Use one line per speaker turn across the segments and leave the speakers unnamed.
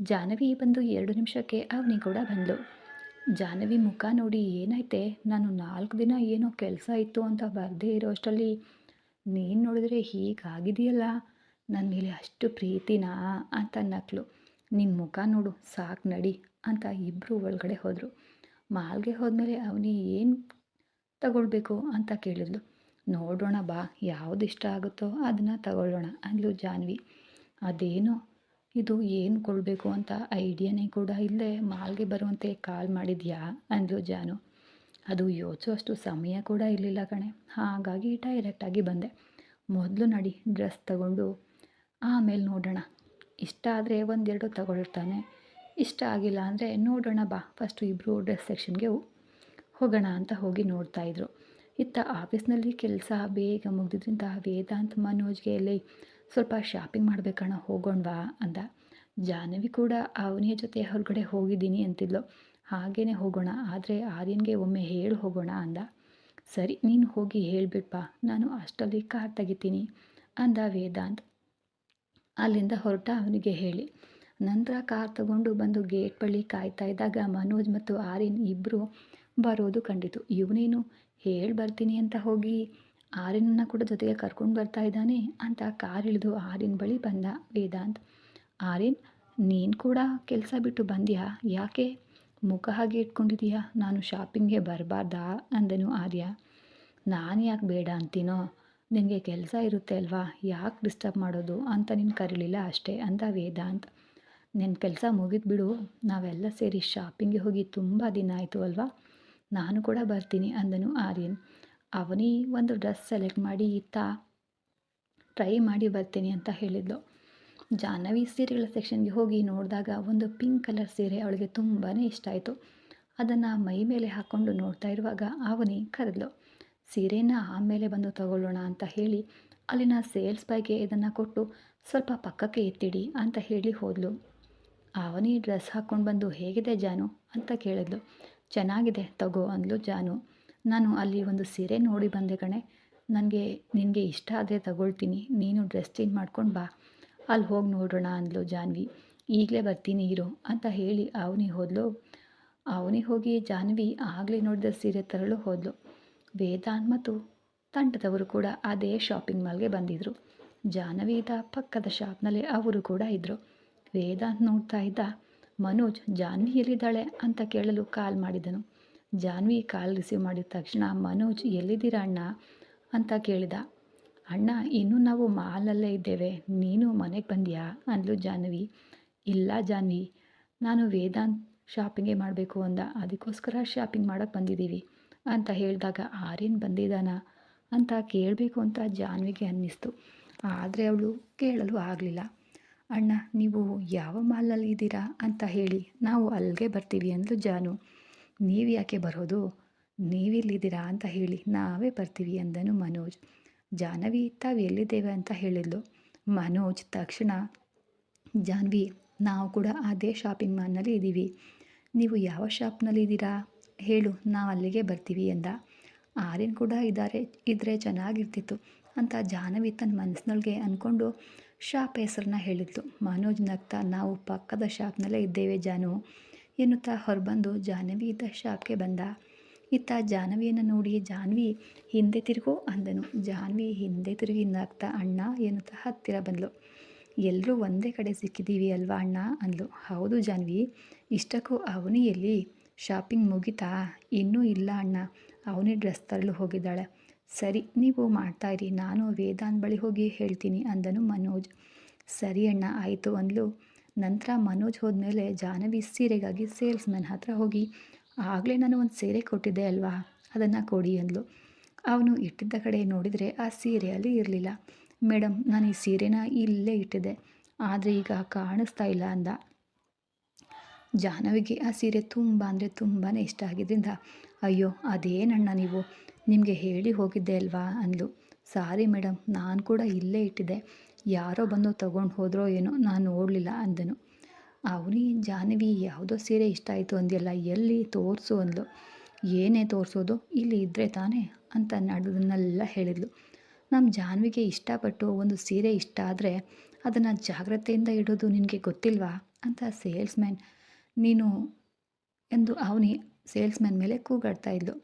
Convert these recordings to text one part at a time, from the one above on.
ಜಾಹ್ನವಿ ಬಂದು ಎರಡು ನಿಮಿಷಕ್ಕೆ ಅವನಿ ಕೂಡ ಬಂದಳು ಜಾಹ್ನವಿ ಮುಖ ನೋಡಿ ಏನೈತೆ ನಾನು ನಾಲ್ಕು ದಿನ ಏನೋ ಕೆಲಸ ಇತ್ತು ಅಂತ ಬರದೇ ಇರೋ ಅಷ್ಟರಲ್ಲಿ ನೀನು ನೋಡಿದ್ರೆ ಹೀಗಾಗಿದೆಯಲ್ಲ? ನನ್ನ ಮೇಲೆ ಅಷ್ಟು ಪ್ರೀತಿನಾ? ಅಂತ ನಕ್ಲು. ನಿನ್ನ ಮುಖ ನೋಡು, ಸಾಕು ನಡಿ ಅಂತ ಇಬ್ಬರು ಒಳಗಡೆ ಹೋದರು. ಮಾಲ್ಗೆ ಹೋದ್ಮೇಲೆ ಅವನಿ ಏನು ತಗೊಳ್ಬೇಕು ಅಂತ ಕೇಳಿದ್ಲು. ನೋಡೋಣ ಬಾ, ಯಾವುದು ಇಷ್ಟ ಆಗುತ್ತೋ ಅದನ್ನು ತಗೊಳ್ಳೋಣ ಅಂದ್ಲು ಜಾನ್ವಿ ಅದೇನೋ ಇದು ಏನು ಕೊಡಬೇಕು ಅಂತ ಐಡಿಯಾನೇ ಕೂಡ ಇಲ್ಲದೆ ಮಾಲ್ಗೆ ಬರುವಂತೆ ಕಾಲ್ ಮಾಡಿದ್ಯಾ? ಅಂದ್ಲು ಜಾನು. ಅದು ಯೋಚುವಷ್ಟು ಸಮಯ ಕೂಡ ಇರಲಿಲ್ಲ ಕಣೆ. ಹಾಗಾಗಿ ಡೈರೆಕ್ಟಾಗಿ ಬಂದೆ. ಮೊದಲು ನಡಿ, ಡ್ರೆಸ್ ತಗೊಂಡು ಆಮೇಲೆ ನೋಡೋಣ. ಇಷ್ಟ ಆದರೆ ಒಂದೆರಡು ತಗೊಳ್ತಾನೆ. ಇಷ್ಟ ಆಗಿಲ್ಲ ಅಂದರೆ ನೋಡೋಣ ಬಾ. ಫಸ್ಟು ಇಬ್ಬರು ಡ್ರೆಸ್ ಸೆಕ್ಷನ್ಗೆ ಹೋಗೋಣ ಅಂತ ಹೋಗಿ ನೋಡ್ತಾಯಿದ್ರು ಇತ್ತ ಆಫೀಸ್ನಲ್ಲಿ ಕೆಲಸ ಬೇಗ ಮುಗ್ದಿದ್ರಿಂದ ವೇದಾಂತ್, ಮನೋಜ್ಗೆ ಎಲ್ಲಿ ಸ್ವಲ್ಪ ಶಾಪಿಂಗ್ ಮಾಡಬೇಕಣ್ಣ, ಹೋಗೋಣವಾ ಅಂದ. ಜಾಹ್ನವಿ ಕೂಡ ಅವನಿಯ ಜೊತೆ ಹೊರಗಡೆ ಹೋಗಿದ್ದೀನಿ ಅಂತಿದ್ಲು. ಹಾಗೇ ಹೋಗೋಣ, ಆದರೆ ಆರ್ಯನ್ಗೆ ಒಮ್ಮೆ ಹೇಳಿ ಹೋಗೋಣ ಅಂದ. ಸರಿ, ನೀನು ಹೋಗಿ ಹೇಳಿಬಿಟ್ಪ ನಾನು ಅಷ್ಟಲ್ಲಿ ಕಾರ್ ತೆಗಿತೀನಿ ಅಂದ ವೇದಾಂತ್. ಅಲ್ಲಿಂದ ಹೊರಟ ಅವನಿಗೆ ಹೇಳಿ, ನಂತರ ಕಾರ್ ತಗೊಂಡು ಬಂದು ಗೇಟ್ ಬಳಿ ಕಾಯ್ತಾ ಇದ್ದಾಗ ಮನೋಜ್ ಮತ್ತು ಆರ್ಯನ್ ಇಬ್ಬರು ಬರೋದು ಕಂಡಿತು. ಇವನೇನು ಹೇಳಿ ಬರ್ತೀನಿ ಅಂತ ಹೋಗಿ ಆರ್ಯನನ್ನ ಕೂಡ ಜೊತೆಗೆ ಕರ್ಕೊಂಡು ಬರ್ತಾ ಇದ್ದಾನೆ ಅಂತ ಕಾರ್ ಇಳಿದು ಆರ್ಯನ್ ಬಳಿ ಬಂದ ವೇದಾಂತ್. ಆರ್ಯನ್, ನೀನು ಕೂಡ ಕೆಲಸ ಬಿಟ್ಟು ಬಂದ್ಯಾ? ಯಾಕೆ? ಮುಖ ಹಾಗೆ ಇಟ್ಕೊಂಡಿದೀಯಾ? ನಾನು ಶಾಪಿಂಗ್ಗೆ ಬರಬಾರ್ದಾ? ಅಂದನು ಆರ್ಯ. ನಾನು ಯಾಕೆ ಬೇಡ ಅಂತೀನೋ? ನಿನಗೆ ಕೆಲಸ ಇರುತ್ತೆ ಅಲ್ವಾ? ಯಾಕೆ ಡಿಸ್ಟರ್ಬ್ ಮಾಡೋದು? ಅಂತ ನೀನು ಕರೀಲಿಲ್ಲ ಅಷ್ಟೇ ಅಂತ ವೇದಾಂತ್. ನಿನ್ನ ಕೆಲಸ ಮುಗಿದ್ಬಿಡು ನಾವೆಲ್ಲ ಸೇರಿ ಶಾಪಿಂಗ್ಗೆ ಹೋಗಿ ತುಂಬ ದಿನ ಆಯಿತು ಅಲ್ವಾ? ನಾನು ಕೂಡ ಬರ್ತೀನಿ, ಅಂದನು ಆರ್ಯನ್. ಅವನಿ ಒಂದು ಡ್ರೆಸ್ ಸೆಲೆಕ್ಟ್ ಮಾಡಿ ಈತ ಟ್ರೈ ಮಾಡಿ ಬರ್ತೀನಿ ಅಂತ ಹೇಳಿದ್ಲು. ಜಾಹ್ನವಿ ಸೀರೆಗಳ ಸೆಕ್ಷನ್ಗೆ ಹೋಗಿ ನೋಡಿದಾಗ ಒಂದು ಪಿಂಕ್ ಕಲರ್ ಸೀರೆ ಅವಳಿಗೆ ತುಂಬಾ ಇಷ್ಟ ಆಯಿತು. ಅದನ್ನು ಮೈ ಮೇಲೆ ಹಾಕ್ಕೊಂಡು ನೋಡ್ತಾ ಇರುವಾಗ ಅವನಿ ಕರೆದ್ಲು, ಸೀರೆನ ಆಮೇಲೆ ಬಂದು ತಗೊಳ್ಳೋಣ ಅಂತ ಹೇಳಿ ಅಲ್ಲಿನ ಸೇಲ್ಸ್ ಬಾಯ್ಗೆ ಇದನ್ನು ಕೊಟ್ಟು, ಸ್ವಲ್ಪ ಪಕ್ಕಕ್ಕೆ ಎತ್ತಿಡಿ ಅಂತ ಹೇಳಿ ಹೋದ್ಲು. ಅವನಿ ಡ್ರೆಸ್ ಹಾಕ್ಕೊಂಡು ಬಂದು, ಹೇಗಿದೆ ಜಾನು? ಅಂತ ಕೇಳಿದ್ಲು. ಚೆನ್ನಾಗಿದೆ, ತಗೋ ಅಂದ್ಲು ಜಾನು. ನಾನು ಅಲ್ಲಿ ಒಂದು ಸೀರೆ ನೋಡಿ ಬಂದೆ ಕಣೆ. ನನಗೆ, ನಿನಗೆ ಇಷ್ಟ ಆದರೆ ತಗೊಳ್ತೀನಿ. ನೀನು ಡ್ರೆಸ್ ಚೇಂಜ್ ಮಾಡ್ಕೊಂಡು ಬಾ. ಅಲ್ಲಿ ಹೋಗಿ ನೋಡೋಣ ಅಂದ್ಲು ಜಾನ್ವಿ. ಈಗಲೇ ಬರ್ತೀನಿ, ಇರು ಅಂತ ಹೇಳಿ ಅವನಿಗೆ ಹೋದ್ಲು. ಅವನಿಗೆ ಹೋಗಿ ಜಾನ್ವಿ ಆಗಲೇ ನೋಡಿದ ಸೀರೆ ತರಲು ಹೋದ್ಲು. ವೇದಾಂತ್ ಮತ್ತು ತಂಡದವರು ಕೂಡ ಅದೇ ಶಾಪಿಂಗ್ ಮಾಲ್ಗೆ ಬಂದಿದ್ದರು ಜಾಹ್ನವಿದ ಪಕ್ಕದ ಶಾಪ್ನಲ್ಲಿ ಅವರು ಕೂಡ ಇದ್ದರು ವೇದಾಂತ್ ನೋಡ್ತಾ ಇದ್ದ, ಮನೋಜ್, ಜಾನ್ವಿ ಎಲ್ಲಿದ್ದಾಳೆ? ಅಂತ ಕೇಳಲು ಕಾಲ್ ಮಾಡಿದನು. ಜಾನ್ವಿ ಕಾಲ್ ರಿಸೀವ್ ಮಾಡಿದ ತಕ್ಷಣ, ಮನೋಜ್, ಎಲ್ಲಿದ್ದೀರಾ ಅಣ್ಣ? ಅಂತ ಕೇಳಿದ. ಅಣ್ಣ, ಇನ್ನೂ ನಾವು ಮಾಲಲ್ಲೇ ಇದ್ದೇವೆ. ನೀನು ಮನೆಗೆ ಬಂದ್ಯಾ? ಅಂದ್ಲು ಜಾನ್ವಿ. ಇಲ್ಲ ಜಾನ್ವಿ. ನಾನು ವೇದಾಂತ್ ಶಾಪಿಂಗೇ ಮಾಡಬೇಕು ಅಂದ. ಅದಕ್ಕೋಸ್ಕರ ಶಾಪಿಂಗ್ ಮಾಡೋಕ್ಕೆ ಬಂದಿದ್ದೀವಿ. ಅಂತ ಹೇಳಿದಾಗ ಆರ್ಯನ್ ಬಂದಿದ್ದಾನ? ಅಂತ ಕೇಳಬೇಕು ಅಂತ ಜಾನ್ವಿಗೆ ಅನ್ನಿಸ್ತು. ಆದರೆ ಅವಳು ಕೇಳಲು ಆಗಲಿಲ್ಲ. ಅಣ್ಣ, ನೀವು ಯಾವ ಮಾಲಲ್ಲಿ ಇದ್ದೀರಾ? ಅಂತ ಹೇಳಿ, ನಾವು ಅಲ್ಲಿಗೆ ಬರ್ತೀವಿ ಅಂದಳು ಜಾನು. ನೀವು ಯಾಕೆ ಬರೋದು? ನೀವಿಲ್ಲಿದ್ದೀರಾ ಅಂತ ಹೇಳಿ ನಾವೇ ಬರ್ತೀವಿ ಅಂದನು ಮನೋಜ್. ಜಾಹ್ನವಿ, ತಾವು ಎಲ್ಲಿದ್ದೇವೆ ಅಂತ ಹೇಳಿದ್ಲು. ಮನೋಜ್ ತಕ್ಷಣ ಜಾನ್ವಿ ನಾವು ಕೂಡ ಅದೇ ಶಾಪಿಂಗ್ ಮಾಲ್ನಲ್ಲಿ ಇದ್ದೀವಿ ನೀವು ಯಾವ ಶಾಪ್ನಲ್ಲಿ ಇದ್ದೀರಾ ಹೇಳು, ನಾವು ಅಲ್ಲಿಗೆ ಬರ್ತೀವಿ ಎಂದ ಆರ್ಯನ್ ಕೂಡ ಇದ್ದಾರೆ ಇದ್ದರೆ ಚೆನ್ನಾಗಿರ್ತಿತ್ತು ಅಂತ ಜಾಹ್ನವಿ ತನ್ನ ಮನಸ್ಸಿನೊಳಗೆ ಅಂದ್ಕೊಂಡು ಶಾಪ್ ಹೆಸರನ್ನ ಹೇಳಿದ್ಲು. ಮನೋಜ್ ನಗ್ತಾ, ನಾವು ಪಕ್ಕದ ಶಾಪ್ನಲ್ಲೇ ಇದ್ದೇವೆ ಜಾನು. ಎನ್ನುತ್ತಾ ಹೊರಬಂದು ಜಾಹ್ನವಿ ಇದ್ದ ಶಾಪ್ಗೆ ಬಂದ. ಇತ್ತ ಜಾಹ್ನವಿಯನ್ನು ನೋಡಿ ಜಾಹ್ನವಿ, ಹಿಂದೆ ತಿರುಗು ಅಂದನು. ಜಾಹ್ನವಿ ಹಿಂದೆ ತಿರುಗಿ ನಗ್ತಾ, ಅಣ್ಣ ಎನ್ನುತ್ತಾ ಹತ್ತಿರ ಬಂದಳು ಎಲ್ಲರೂ ಒಂದೇ ಕಡೆ ಸಿಕ್ಕಿದ್ದೀವಿ ಅಲ್ವಾ ಅಣ್ಣ? ಅಂದಳು ಹೌದು ಜಾಹ್ನವಿ, ಇಷ್ಟಕ್ಕೂ ಅವನಿ ಎಲ್ಲಿ? ಶಾಪಿಂಗ್ ಮುಗಿತಾ? ಇನ್ನೂ ಇಲ್ಲ ಅಣ್ಣ, ಅವನೇ ಡ್ರೆಸ್ ತರಲು ಹೋಗಿದ್ದಾಳೆ. ಸರಿ, ನೀವು ಮಾಡ್ತಾ ಇರಿ, ನಾನು ವೇದಾನ್ ಬಳಿ ಹೋಗಿ ಹೇಳ್ತೀನಿ ಅಂದನು ಮನೋಜ್. ಸರಿ ಅಣ್ಣ, ಆಯಿತು ಅಂದ್ಲು. ನಂತರ ಮನೋಜ್ ಹೋದ್ಮೇಲೆ ಜಾಹ್ನವಿ ಸೀರೆಗಾಗಿ ಸೇಲ್ಸ್ಮನ್ ಹತ್ರ ಹೋಗಿ, ಆಗಲೇ ನಾನು ಒಂದು ಸೀರೆ ಕೊಟ್ಟಿದ್ದೆ ಅಲ್ವಾ? ಅದನ್ನು ಕೊಡಿ ಅಂದ್ಲು. ಅವನು ಇಟ್ಟಿದ್ದ ಕಡೆ ನೋಡಿದರೆ ಆ ಸೀರೆ ಅಲ್ಲಿ ಇರಲಿಲ್ಲ. ಮೇಡಮ್ ನಾನು ಈ ಸೀರೆನ ಇಲ್ಲೇ ಇಟ್ಟಿದ್ದೆ. ಆದರೆ ಈಗ ಕಾಣಿಸ್ತಾ ಇಲ್ಲ ಅಂದ. ಜಾಹ್ನವಿಗೆ ಆ ಸೀರೆ ತುಂಬ ಅಂದರೆ ತುಂಬಾ ಇಷ್ಟ ಆಗಿದ್ದರಿಂದ ಅಯ್ಯೋ ಅದೇನಣ್ಣ ನೀವು? ನಿಮಗೆ ಹೇಳಿ ಹೋಗಿದ್ದೆ ಅಲ್ವಾ? ಅಂದ್ಲು. ಸಾರಿ ಮೇಡಮ್ ನಾನು ಕೂಡ ಇಲ್ಲೇ ಇಟ್ಟಿದ್ದೆ. ಯಾರೋ ಬಂದು ತಗೊಂಡು ಹೋದ್ರೋ ಏನೋ ನಾನು ನೋಡಲಿಲ್ಲ ಅಂದನು. ಅವನಿ ಜಾಹ್ನವಿ ಯಾವುದೋ ಸೀರೆ ಇಷ್ಟ ಆಯಿತು ಅಂದಿಲ್ಲ ಎಲ್ಲಿ ತೋರಿಸು ಅಂದ್ಲು. ಏನೇ ತೋರಿಸೋದು, ಇಲ್ಲಿ ಇದ್ದರೆ ತಾನೇ ಅಂತ ನಡೆದನ್ನೆಲ್ಲ ಹೇಳಿದ್ಲು. ನಮ್ಮ ಜಾಹ್ನವಿಗೆ ಇಷ್ಟಪಟ್ಟು ಒಂದು ಸೀರೆ ಇಷ್ಟ ಆದರೆ ಅದನ್ನು ಜಾಗ್ರತೆಯಿಂದ ಇಡೋದು ನಿನಗೆ ಗೊತ್ತಿಲ್ವಾ ಅಂತ ಸೇಲ್ಸ್ಮ್ಯಾನ್ ನೀನು ಎಂದು ಅವನಿ ಸೇಲ್ಸ್ಮ್ಯಾನ್ ಮೇಲೆ ಕೂಗಾಡ್ತಾ ಇದ್ಲು.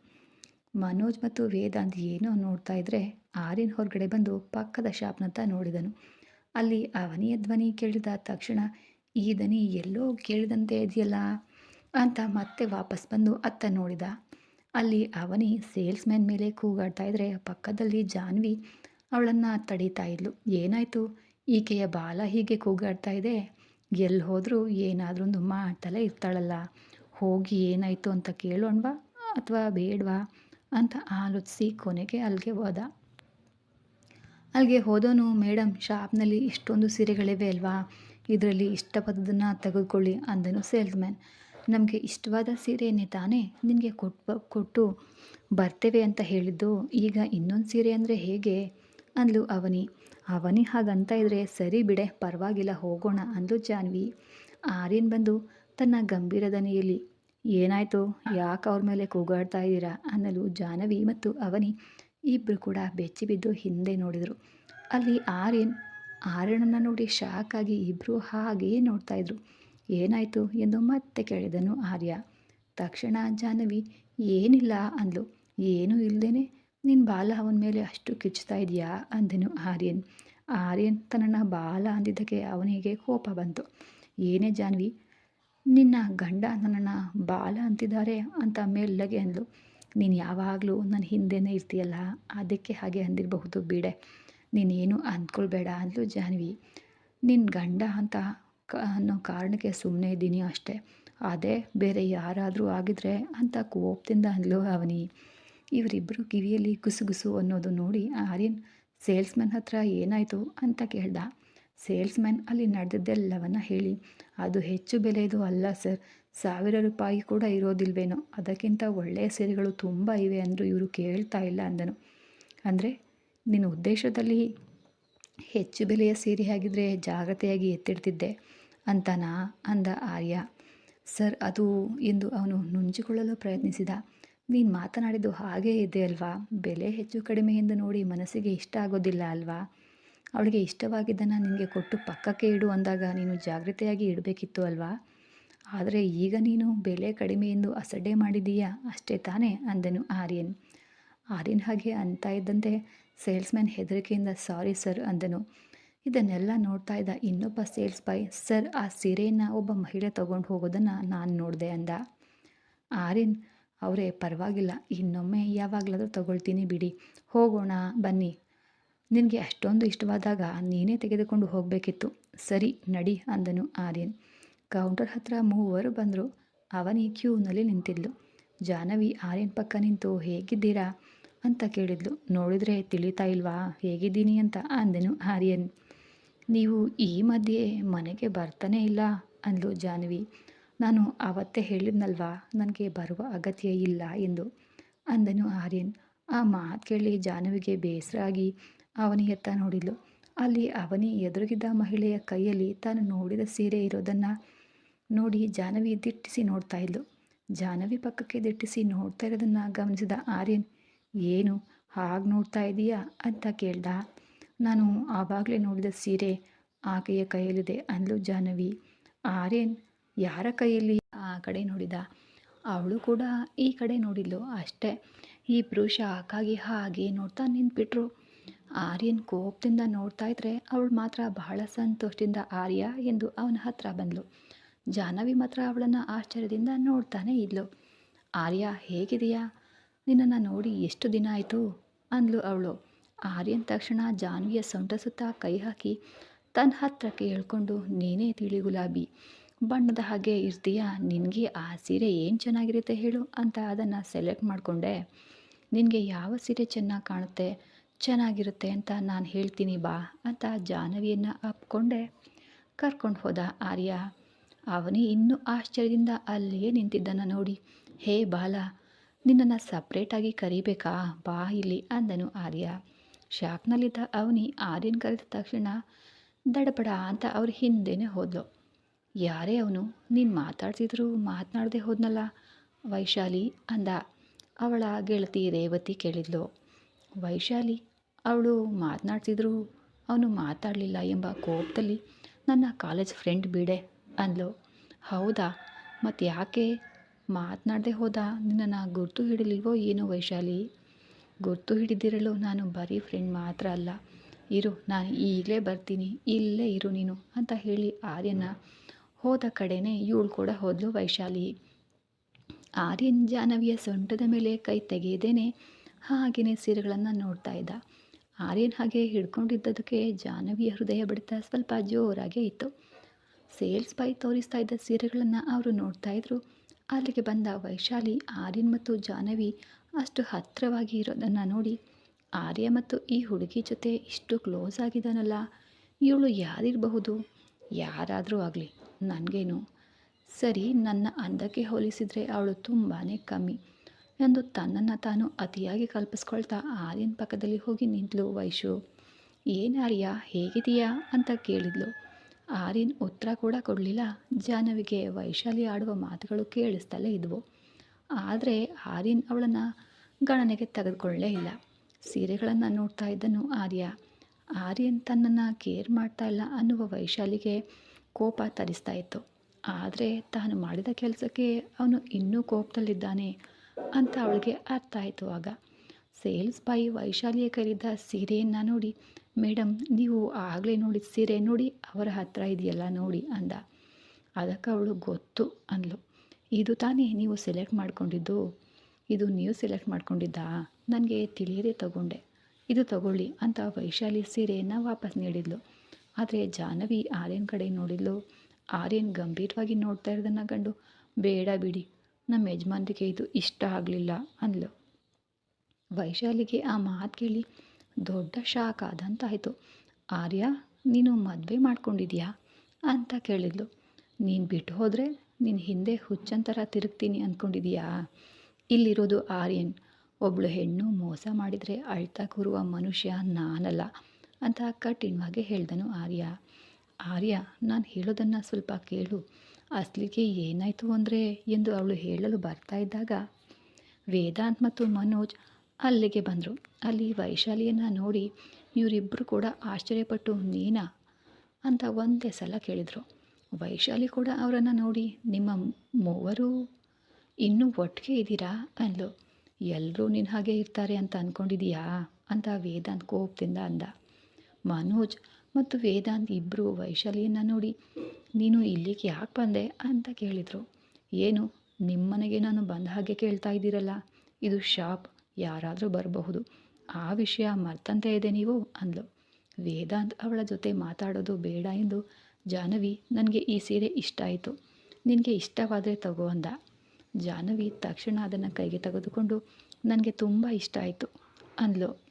ಮನೋಜ್ ಮತ್ತು ವೇದಾಂತ್ ಏನೋ ನೋಡ್ತಾ ಇದ್ರೆ ಆರಿನ್ ಹೊರಗಡೆ ಬಂದು ಪಕ್ಕದ ಶಾಪ್ನತ್ತ ನೋಡಿದನು. ಅಲ್ಲಿ ಅವನಿಯ ಧ್ವನಿ ಕೇಳಿದ ತಕ್ಷಣ, ಈ ದನಿ ಎಲ್ಲೋ ಕೇಳಿದಂತೆ ಇದೆಯಲ್ಲ? ಅಂತ ಮತ್ತೆ ವಾಪಸ್ ಬಂದು ಅತ್ತ ನೋಡಿದ. ಅಲ್ಲಿ ಅವನಿ ಸೇಲ್ಸ್ಮ್ಯಾನ್ ಮೇಲೆ ಕೂಗಾಡ್ತಾ ಇದ್ರೆ ಪಕ್ಕದಲ್ಲಿ ಜಾನ್ವಿ ಅವಳನ್ನು ತಡೀತಾ ಇದ್ಲು. ಏನಾಯಿತು? ಈಕೆಯ ಬಾಲ ಹೀಗೆ ಕೂಗಾಡ್ತಾ ಇದೆ? ಎಲ್ಲಿ ಹೋದರೂ ಏನಾದರೂ ಒಂದು ಮಾಡ್ತಲೇ ಇರ್ತಾಳಲ್ಲ. ಹೋಗಿ ಏನಾಯಿತು ಅಂತ ಕೇಳೋಣವಾ ಅಥವಾ ಬೇಡವಾ? ಅಂತ ಆಲೋಚಿಸಿ ಕೊನೆಗೆ ಅಲ್ಲಿಗೆ ಹೋದ. ಅಲ್ಲಿಗೆ ಹೋದೋನು ಮೇಡಮ್ ಶಾಪ್ನಲ್ಲಿ ಇಷ್ಟೊಂದು ಸೀರೆಗಳಿವೆ ಅಲ್ವಾ? ಇದರಲ್ಲಿ ಇಷ್ಟಪದ್ದನ್ನು ತೆಗೆದುಕೊಳ್ಳಿ, ಅಂದನು ಸೇಲ್ಸ್ಮ್ಯಾನ್. ನಮಗೆ ಇಷ್ಟವಾದ ಸೀರೆಯನ್ನೇ ತಾನೇ ನಿನಗೆ ಕೊಟ್ಟು ಕೊಟ್ಟು ಬರ್ತೇವೆ ಅಂತ ಹೇಳಿದ್ದು, ಈಗ ಇನ್ನೊಂದು ಸೀರೆ ಅಂದರೆ ಹೇಗೆ? ಅಂದ್ಲು ಅವನಿ. ಅವನಿ ಹಾಗಂತ ಇದ್ರೆ ಸರಿ ಬಿಡೆ, ಪರವಾಗಿಲ್ಲ, ಹೋಗೋಣ, ಅಂದ್ಲು ಜಾನ್ವಿ. ಆರ್ಯನ್ ಬಂದು ತನ್ನ ಗಂಭೀರ ದನಿಯಲ್ಲಿ ಏನಾಯಿತು? ಯಾಕೆ ಅವ್ರ ಮೇಲೆ ಕೂಗಾಡ್ತಾ ಇದ್ದೀರಾ? ಅನ್ನಲು ಜಾನವಿ ಮತ್ತು ಅವನಿ ಇಬ್ಬರು ಕೂಡ ಬೆಚ್ಚಿ ಬಿದ್ದು ಹಿಂದೆ ನೋಡಿದರು. ಅಲ್ಲಿ ಆರ್ಯನ್, ಆರ್ಯನನ್ನು ನೋಡಿ ಶಾಕ್ ಆಗಿ ಇಬ್ಬರು ಹಾಗೆಯೇ ನೋಡ್ತಾ ಇದ್ರು. ಏನಾಯಿತು ಎಂದು ಮತ್ತೆ ಕೇಳಿದನು ಆರ್ಯ. ತಕ್ಷಣ ಜಾಹ್ನವಿ, ಏನಿಲ್ಲ ಅಂದ್ಲು. ಏನೂ ಇಲ್ಲದೇನೆ ನಿನ್ನ ಬಾಲ ಅವನ ಮೇಲೆ ಅಷ್ಟು ಕಿಚ್ತಾ ಇದೆಯಾ? ಅಂದನು ಆರ್ಯನ್. ಆರ್ಯನ್ ತನ್ನ ಬಾಲ ಅಂದಿದ್ದಕ್ಕೆ ಅವನಿಗೆ ಕೋಪ ಬಂತು. ಏನೇ ಜಾನ್ವಿ ನಿನ್ನ ಗಂಡ ನನ್ನನ್ನು ಬಾಲ ಅಂತಿದ್ದಾರೆ ಅಂತ ಮೆಲ್ಲಗೆ ಅಂದಳು ನೀನು ಯಾವಾಗಲೂ ನನ್ನ ಹಿಂದೆನೇ ಇರ್ತೀಯಲ್ಲ, ಅದಕ್ಕೆ ಹಾಗೆ ಅಂದಿರಬಹುದು ಬಿಡೆ. ನೀನೇನು ಅಂದ್ಕೊಳ್ಬೇಡ ಅಂದಳು ಜಾನ್ವಿ. ನಿನ್ನ ಗಂಡ ಅಂತ ಅನ್ನೋ ಕಾರಣಕ್ಕೆ ಸುಮ್ಮನೆ ಇದ್ದೀನಿ ಅಷ್ಟೇ. ಅದೇ ಬೇರೆ ಯಾರಾದರೂ ಆಗಿದ್ರೆ ಅಂತ ಕೋಪದಿಂದ ಅಂದ್ಲು ಅವನಿ. ಇವರಿಬ್ಬರು ಕಿವಿಯಲ್ಲಿ ಗುಸುಗುಸು ಅನ್ನೋದು ನೋಡಿ ಆರ್ಯನ್ ಸೇಲ್ಸ್ಮನ್ ಹತ್ರ ಏನಾಯಿತು ಅಂತ ಕೇಳ್ದ. ಸೇಲ್ಸ್ಮ್ಯಾನ್ ಅಲ್ಲಿ ನಡೆದಿದ್ದೆಲ್ಲವನ್ನ ಹೇಳಿ. ಅದು ಹೆಚ್ಚು ಬೆಲೆಯದು ಅಲ್ಲ ಸರ್. ಸಾವಿರ ರೂಪಾಯಿ ಕೂಡ ಇರೋದಿಲ್ವೇನೋ? ಅದಕ್ಕಿಂತ ಒಳ್ಳೆಯ ಸೀರೆಗಳು ತುಂಬ ಇವೆ ಅಂದರೂ ಇವರು ಕೇಳ್ತಾ ಇಲ್ಲ ಅಂದನು. ಅಂದರೆ, ನಿನ್ನ ಉದ್ದೇಶದಲ್ಲಿ ಹೆಚ್ಚು ಬೆಲೆಯ ಸೀರೆ ಆಗಿದ್ದರೆ ಜಾಗ್ರತೆಯಾಗಿ ಎತ್ತಿಡ್ತಿದ್ದೆ ಅಂತನಾ? ಅಂದ ಆರ್ಯ. ಸರ್, ಅದು ಎಂದು ಅವನು ನುಂಚಿಕೊಳ್ಳಲು ಪ್ರಯತ್ನಿಸಿದ. ನೀನು ಮಾತನಾಡಿದ್ದು ಹಾಗೇ ಇದೆ ಅಲ್ವಾ? ಬೆಲೆ ಹೆಚ್ಚು ಕಡಿಮೆ ಎಂದು ನೋಡಿ ಮನಸ್ಸಿಗೆ ಇಷ್ಟ ಆಗೋದಿಲ್ಲ ಅಲ್ವಾ? ಅವಳಿಗೆ ಇಷ್ಟವಾಗಿದ್ದನ್ನು ನಿನಗೆ ಕೊಟ್ಟು ಪಕ್ಕಕ್ಕೆ ಇಡು ಅಂದಾಗ ನೀನು ಜಾಗ್ರತೆಯಾಗಿ ಇಡಬೇಕಿತ್ತು ಅಲ್ವಾ? ಆದರೆ ಈಗ ನೀನು ಬೆಲೆ ಕಡಿಮೆ ಎಂದು ಅಸಡ್ಡೆ ಮಾಡಿದೀಯಾ ಅಷ್ಟೇ ತಾನೇ, ಅಂದನು ಆರ್ಯನ್. ಆರ್ಯನ್ ಹಾಗೆ ಅಂತ ಇದ್ದಂತೆ ಸೇಲ್ಸ್ಮ್ಯಾನ್ ಹೆದರಿಕೆಯಿಂದ, ಸಾರಿ ಸರ್, ಅಂದನು. ಇದನ್ನೆಲ್ಲ ನೋಡ್ತಾ ಇದ್ದ ಇನ್ನೊಬ್ಬ ಸೇಲ್ಸ್ ಬಾಯ್, ಸರ್, ಆ ಸೀರೆಯನ್ನು ಒಬ್ಬ ಮಹಿಳೆ ತಗೊಂಡು ಹೋಗೋದನ್ನು ನಾನು ನೋಡಿದೆ, ಅಂದ. ಆರ್ಯನ್, ಅವರೇ, ಪರವಾಗಿಲ್ಲ, ಇನ್ನೊಮ್ಮೆ ಯಾವಾಗಲಾದರೂ ತಗೊಳ್ತೀನಿ ಬಿಡಿ. ಹೋಗೋಣ, ಬನ್ನಿ. ನಿನಗೆ ಅಷ್ಟೊಂದು ಇಷ್ಟವಾದಾಗ ನೀನೇ ತೆಗೆದುಕೊಂಡು ಹೋಗಬೇಕಿತ್ತು. ಸರಿ, ನಡಿ ಅಂದನು ಆರ್ಯನ್. ಕೌಂಟರ್ ಹತ್ರ ಮೂವರು ಬಂದರು. ಅವನಿ ಕ್ಯೂನಲ್ಲಿ ನಿಂತಿದ್ಲು. ಜಾನವಿ ಆರ್ಯನ್ ಪಕ್ಕ ನಿಂತು, ಹೇಗಿದ್ದೀರಾ? ಅಂತ ಕೇಳಿದ್ಲು. ನೋಡಿದರೆ ತಿಳಿತಾ ಇಲ್ವಾ? ಹೇಗಿದ್ದೀನಿ ಅಂತ? ಅಂದನು ಆರ್ಯನ್. ನೀವು ಈ ಮಧ್ಯೆ ಮನೆಗೆ ಬರ್ತಾನೆ ಇಲ್ಲ? ಅಂದಳು ಜಾನ್ವಿ ನಾನು ಅವತ್ತೇ ಹೇಳಿದ್ನಲ್ವಾ? ನನಗೆ ಬರುವ ಅಗತ್ಯ ಇಲ್ಲ ಎಂದು ಅಂದನು ಆರ್ಯನ್. ಆ ಮಾತು ಕೇಳಿ ಜಾನವಿಗೆ ಬೇಸರ ಆಗಿ ಅವನಿಯತ್ತ ನೋಡಿದ್ಲು. ಅಲ್ಲಿ ಅವನಿ ಎದುರುಗಿದ್ದ ಮಹಿಳೆಯ ಕೈಯಲ್ಲಿ ತಾನು ನೋಡಿದ ಸೀರೆ ಇರೋದನ್ನು ನೋಡಿ ಜಾನವಿ ದಿಟ್ಟಿಸಿ ನೋಡ್ತಾ ಇದ್ಲು. ಜಾನವಿ ಪಕ್ಕಕ್ಕೆ ದಿಟ್ಟಿಸಿ ನೋಡ್ತಾ ಇರೋದನ್ನು ಗಮನಿಸಿದ ಆರ್ಯನ್, ಏನು, ಹಾಗೆ ನೋಡ್ತಾ ಇದೀಯಾ? ಅಂತ ಕೇಳ್ದ. ನಾನು ಆವಾಗಲೇ ನೋಡಿದ ಸೀರೆ ಆಕೆಯ ಕೈಯಲ್ಲಿದೆ, ಅಂದ್ಲು ಜಾನವಿ ಆರ್ಯನ್, ಯಾರ ಕೈಯಲ್ಲಿ? ಆ ಕಡೆ ನೋಡಿದ. ಅವಳು ಕೂಡ ಈ ಕಡೆ ನೋಡಿದ್ಲು ಅಷ್ಟೇ. ಈ ಪುರುಷ ಹಾಗಾಗಿ ಹಾಗೆ ನೋಡ್ತಾ ನಿಂತ್ಬಿಟ್ರು. ಆರ್ಯನ್ ಕೋಪದಿಂದ ನೋಡ್ತಾ ಇದ್ರೆ ಅವಳು ಮಾತ್ರ ಬಹಳ ಸಂತೋಷದಿಂದ ಆರ್ಯ ಎಂದು ಅವನ ಹತ್ರ ಬಂದ್ಲು. ಜಾಹ್ನವಿ ಮಾತ್ರ ಅವಳನ್ನು ಆಶ್ಚರ್ಯದಿಂದ ನೋಡ್ತಾನೆ ಇದ್ಲು. ಆರ್ಯ ಹೇಗಿದೆಯಾ ನಿನ್ನನ್ನು ನೋಡಿ ಎಷ್ಟು ದಿನ ಆಯಿತು? ಅಂದ್ಲು ಅವಳು. ಆರ್ಯನ್ ತಕ್ಷಣ ಜಾನ್ವಿಯ ಸೊಂಟ ಸುತ್ತ ಕೈ ಹಾಕಿ ತನ್ನ ಹತ್ರಕ್ಕೆ ಹೇಳ್ಕೊಂಡು ನೀನೇ ತಿಳಿ ಗುಲಾಬಿ, ಬಣ್ಣದ ಹಾಗೆ ಇರ್ತೀಯಾ? ನಿನಗೆ ಆ ಸೀರೆ ಏನು ಚೆನ್ನಾಗಿರುತ್ತೆ ಹೇಳು ಅಂತ ಅದನ್ನು ಸೆಲೆಕ್ಟ್ ಮಾಡಿಕೊಂಡೆ. ನಿನಗೆ ಯಾವ ಸೀರೆ ಚೆನ್ನಾಗಿ ಕಾಣುತ್ತೆ? ಚೆನ್ನಾಗಿರುತ್ತೆ ಅಂತ ನಾನು ಹೇಳ್ತೀನಿ ಬಾ ಅಂತ ಜಾಹ್ನವಿಯನ್ನು ಅಪ್ಕೊಂಡೆ ಕರ್ಕೊಂಡು ಹೋದ ಆರ್ಯ. ಅವನಿ ಇನ್ನೂ ಆಶ್ಚರ್ಯದಿಂದ ಅಲ್ಲಿಯೇ ನಿಂತಿದ್ದನ್ನು ನೋಡಿ. ಹೇ ಬಾಲ, ನಿನ್ನನ್ನು ಸಪ್ರೇಟಾಗಿ ಕರಿಬೇಕಾ? ಬಾ ಇಲ್ಲಿ ಅಂದನು ಆರ್ಯ. ಶಾಕ್ನಲ್ಲಿದ್ದ ಅವನಿ ಆರ್ಯನ್ ಕರೆದ ತಕ್ಷಣ ದಡಪಡ ಅಂತ ಅವ್ರ ಹಿಂದೆನೇ ಹೋದ್ಲು. ಯಾರೇ ಅವನು, ನೀನು ಮಾತಾಡ್ತಿದ್ರು ಮಾತನಾಡದೆ ಹೋದ್ನಲ್ಲ? ವೈಶಾಲಿ ಅಂದ. ಅವಳ ಗೆಳತಿ ರೇವತಿ ಕೇಳಿದ್ಲು. ವೈಶಾಲಿ ಅವಳು ಮಾತನಾಡ್ತಿದ್ರು. ಅವನು ಮಾತಾಡಲಿಲ್ಲ ಎಂಬ ಕೋಪದಲ್ಲಿ ನನ್ನ ಕಾಲೇಜ್ ಫ್ರೆಂಡ್ ಬಿಡೆ ಅಂದಳು ಹೌದಾ? ಮತ್ತು ಯಾಕೆ? ಮಾತನಾಡದೆ ಹೋದ? ನಿನ್ನನ್ನು ಗುರ್ತು ಹಿಡಿಲಿಲ್ವೋ ಏನೋ ವೈಶಾಲಿ? ಗುರ್ತು ಹಿಡಿದಿರಲು ನಾನು ಬರೀ ಫ್ರೆಂಡ್ ಮಾತ್ರ ಅಲ್ಲ. ಇರು, ನಾನು ಈಗಲೇ ಬರ್ತೀನಿ. ಇಲ್ಲೇ ಇರು ನೀನು ಅಂತ ಹೇಳಿ ಆರ್ಯನ ಹೋದ ಕಡೆನೇ ಇವಳು ಕೂಡ ಹೋದಳು ವೈಶಾಲಿ. ಆರ್ಯನ್ ಜಾನವಿಯ ಸೊಂಟದ ಮೇಲೆ ಕೈ ತೆಗೆಯದೇನೆ ಹಾಗೆಯೇ ಸೀರೆಗಳನ್ನು ನೋಡ್ತಾ ಇದ್ದ. ಆರ್ಯನ್ ಹಾಗೆ ಹಿಡ್ಕೊಂಡಿದ್ದದಕ್ಕೆ ಜಾಹ್ನವಿಯ ಹೃದಯ ಬಡಿತ ಸ್ವಲ್ಪ ಜೋರಾಗೇ ಇತ್ತು. ಸೇಲ್ಸ್ ಬಾಯ್ ತೋರಿಸ್ತಾ ಇದ್ದ ಸೀರೆಗಳನ್ನು ಅವರು ನೋಡ್ತಾ ಇದ್ರು. ಅಲ್ಲಿಗೆ ಬಂದ ವೈಶಾಲಿ, ಆರ್ಯನ್ ಮತ್ತು ಜಾಹ್ನವಿ ಅಷ್ಟು ಹತ್ತಿರವಾಗಿ ಇರೋದನ್ನು ನೋಡಿ ಆರ್ಯ ಮತ್ತು ಈ ಹುಡುಗಿ ಜೊತೆ ಇಷ್ಟು ಕ್ಲೋಸ್ ಆಗಿದ್ದಾನಲ್ಲ, ಇವಳು ಯಾರಿರಬಹುದು? ಯಾರಾದರೂ ಆಗಲಿ, ನನಗೇನು? ಸರಿ, ನನ್ನ ಅಂದಕ್ಕೆ ಹೋಲಿಸಿದರೆ ಅವಳು ತುಂಬಾ ಕಮ್ಮಿ. ಎಂದು ತನ್ನನ್ನು ತಾನು ಅತಿಯಾಗಿ ಕಲ್ಪಿಸ್ಕೊಳ್ತಾ ಆರ್ಯನ್ ಪಕ್ಕದಲ್ಲಿ ಹೋಗಿ ನಿಂತಳು ವೈಶು. ಏನು ಆರ್ಯ ಹೇಗಿದೆಯಾ ಅಂತ ಕೇಳಿದ್ಲು. ಆರ್ಯನ್ ಉತ್ತರ ಕೂಡ ಕೊಡಲಿಲ್ಲ. ಜಾಹ್ನವಿಗೆ ವೈಶಾಲಿ ಆಡುವ ಮಾತುಗಳು ಕೇಳಿಸ್ತಲೇ ಇದ್ವು. ಆದರೆ ಆರ್ಯನ್ ಅವಳನ್ನು ಗಣನೆಗೆ ತೆಗೆದುಕೊಳ್ಳೇ ಇಲ್ಲ. ಸೀರೆಗಳನ್ನು ನೋಡ್ತಾ ಇದ್ದನು ಆರ್ಯ. ಆರ್ಯನ್ ತನ್ನನ್ನು ಕೇರ್ ಮಾಡ್ತಾ ಇಲ್ಲ ಅನ್ನುವ ವೈಶಾಲಿಗೆ ಕೋಪ ತರಿಸ್ತಾ ಇತ್ತು. ಆದರೆ ತಾನು ಮಾಡಿದ ಕೆಲಸಕ್ಕೆ ಅವನು ಇನ್ನೂ ಕೋಪದಲ್ಲಿದ್ದಾನೆ. ಅಂತ ಅವಳಿಗೆ ಅರ್ಥ ಆಯಿತು ಆಗ. ಸೇಲ್ಸ್ ಬಾಯಿ ವೈಶಾಲಿಯ ಕರೀದ ಸೀರೆಯನ್ನು ನೋಡಿ ಮೇಡಮ್ ನೀವು ಆಗಲೇ ನೋಡಿದ ಸೀರೆ ನೋಡಿ ಅವರ ಹತ್ರ ಇದೆಯಲ್ಲ ನೋಡಿ ಅಂದ. ಅದಕ್ಕೆ ಅವಳು ಗೊತ್ತು ಅಂದಳು ಇದು ತಾನೇ ನೀವು ಸೆಲೆಕ್ಟ್ ಮಾಡ್ಕೊಂಡಿದ್ದು? ಇದು ನೀವು ಸೆಲೆಕ್ಟ್ ಮಾಡ್ಕೊಂಡಿದ್ದಾ? ನನಗೆ ತಿಳಿಯದೇ ತಗೊಂಡೆ. ಇದು ತಗೊಳ್ಳಿ ಅಂತ ವೈಶಾಲಿ ಸೀರೆಯನ್ನು ವಾಪಸ್ ನೀಡಿದ್ಲು. ಆದರೆ ಜಾಹ್ನವಿ ಆರ್ಯನ್ ಕಡೆ ನೋಡಿದ್ಲು. ಆರ್ಯನ್ ಗಂಭೀರವಾಗಿ ನೋಡ್ತಾ ಇರೋದನ್ನು ಕಂಡು, ಬೇಡ ಬಿಡಿ. ನಮ್ಮ ಯಜಮಾನ್ರಿಗೆ ಇದು ಇಷ್ಟ ಆಗಲಿಲ್ಲ ಅಂದ್ಲು. ವೈಶಾಲಿಗೆ ಆ ಮಾತು ಕೇಳಿ ದೊಡ್ಡ ಶಾಕ್ ಆದಂತಾಯಿತು. ಆರ್ಯ, ನೀನು ಮದುವೆ ಮಾಡ್ಕೊಂಡಿದ್ಯಾ? ಅಂತ ಕೇಳಿದ್ಲು. ನೀನು ಬಿಟ್ಟು ಹೋದರೆ ನಿನ್ನ ಹಿಂದೆ ಹುಚ್ಚಂತರ ತಿರುಗ್ತೀನಿ ಅಂದ್ಕೊಂಡಿದೀಯಾ ಇಲ್ಲಿರೋದು ಆರ್ಯನ್. ಒಬ್ಬಳು ಹೆಣ್ಣು ಮೋಸ ಮಾಡಿದರೆ ಅಳ್ತಾ ಕೂರುವ ಮನುಷ್ಯ ನಾನಲ್ಲ ಅಂತ ಕಠಿಣವಾಗಿ ಹೇಳ್ದನು ಆರ್ಯ. ಆರ್ಯ, ನಾನು ಹೇಳೋದನ್ನು ಸ್ವಲ್ಪ ಕೇಳು. ಅಸಲಿಗೆ ಏನಾಯಿತು ಅಂದರೆ ಎಂದು ಅವಳು ಹೇಳಲು ಬರ್ತಾ ಇದ್ದಾಗ ವೇದಾಂತ್ ಮತ್ತು ಮನೋಜ್ ಅಲ್ಲಿಗೆ ಬಂದರು. ಅಲ್ಲಿ ವೈಶಾಲಿಯನ್ನು ನೋಡಿ ಇವರಿಬ್ಬರು ಕೂಡ ಆಶ್ಚರ್ಯಪಟ್ಟು, ನೀನಾ? ಅಂತ ಒಂದೇ ಸಲ ಕೇಳಿದರು. ವೈಶಾಲಿ ಕೂಡ ಅವರನ್ನು ನೋಡಿ, ನಿಮ್ಮ ಮೂವರು ಇನ್ನೂ ಒಟ್ಟಿಗೆ ಇದ್ದೀರಾ? ಅಂದ್ಲು. ಎಲ್ಲರೂ ನಿನ್ನ ಹಾಗೆ ಇರ್ತಾರೆ ಅಂತ ಅಂದ್ಕೊಂಡಿದೀಯಾ ಅಂತ ವೇದಾಂತ್ ಕೋಪದಿಂದ ಅಂದ. ಮನೋಜ್ ಮತ್ತು ವೇದಾಂತ್ ಇಬ್ಬರು ವೈಶಾಲಿಯನ್ನು ನೋಡಿ, ನೀನು ಇಲ್ಲಿಗೆ ಯಾಕೆ ಬಂದೆ? ಅಂತ ಕೇಳಿದರು. ಏನು, ನಿಮ್ಮನೆಗೆ ನಾನು ಬಂದ ಹಾಗೆ ಕೇಳ್ತಾ ಇದ್ದೀರಲ್ಲ? ಇದು ಶಾಪ್, ಯಾರಾದರೂ ಬರಬಹುದು. ಆ ವಿಷಯ ಮರ್ತಂತೆ ಇದೆ ನೀವು? ಅಂದ್ಲು. ವೇದಾಂತ್ ಅವಳ ಜೊತೆ ಮಾತಾಡೋದು ಬೇಡ ಎಂದು ಜಾಹ್ನವಿ, ನನಗೆ ಈ ಸೀರೆ ಇಷ್ಟ ಆಯಿತು. ನಿನಗೆ ಇಷ್ಟವಾದರೆ ತಗೋ ಅಂದ. ಜಾಹ್ನವಿ ತಕ್ಷಣ ಅದನ್ನು ಕೈಗೆ ತೆಗೆದುಕೊಂಡು, ನನಗೆ ತುಂಬ ಇಷ್ಟ ಆಯಿತು ಅಂದ್ಲು.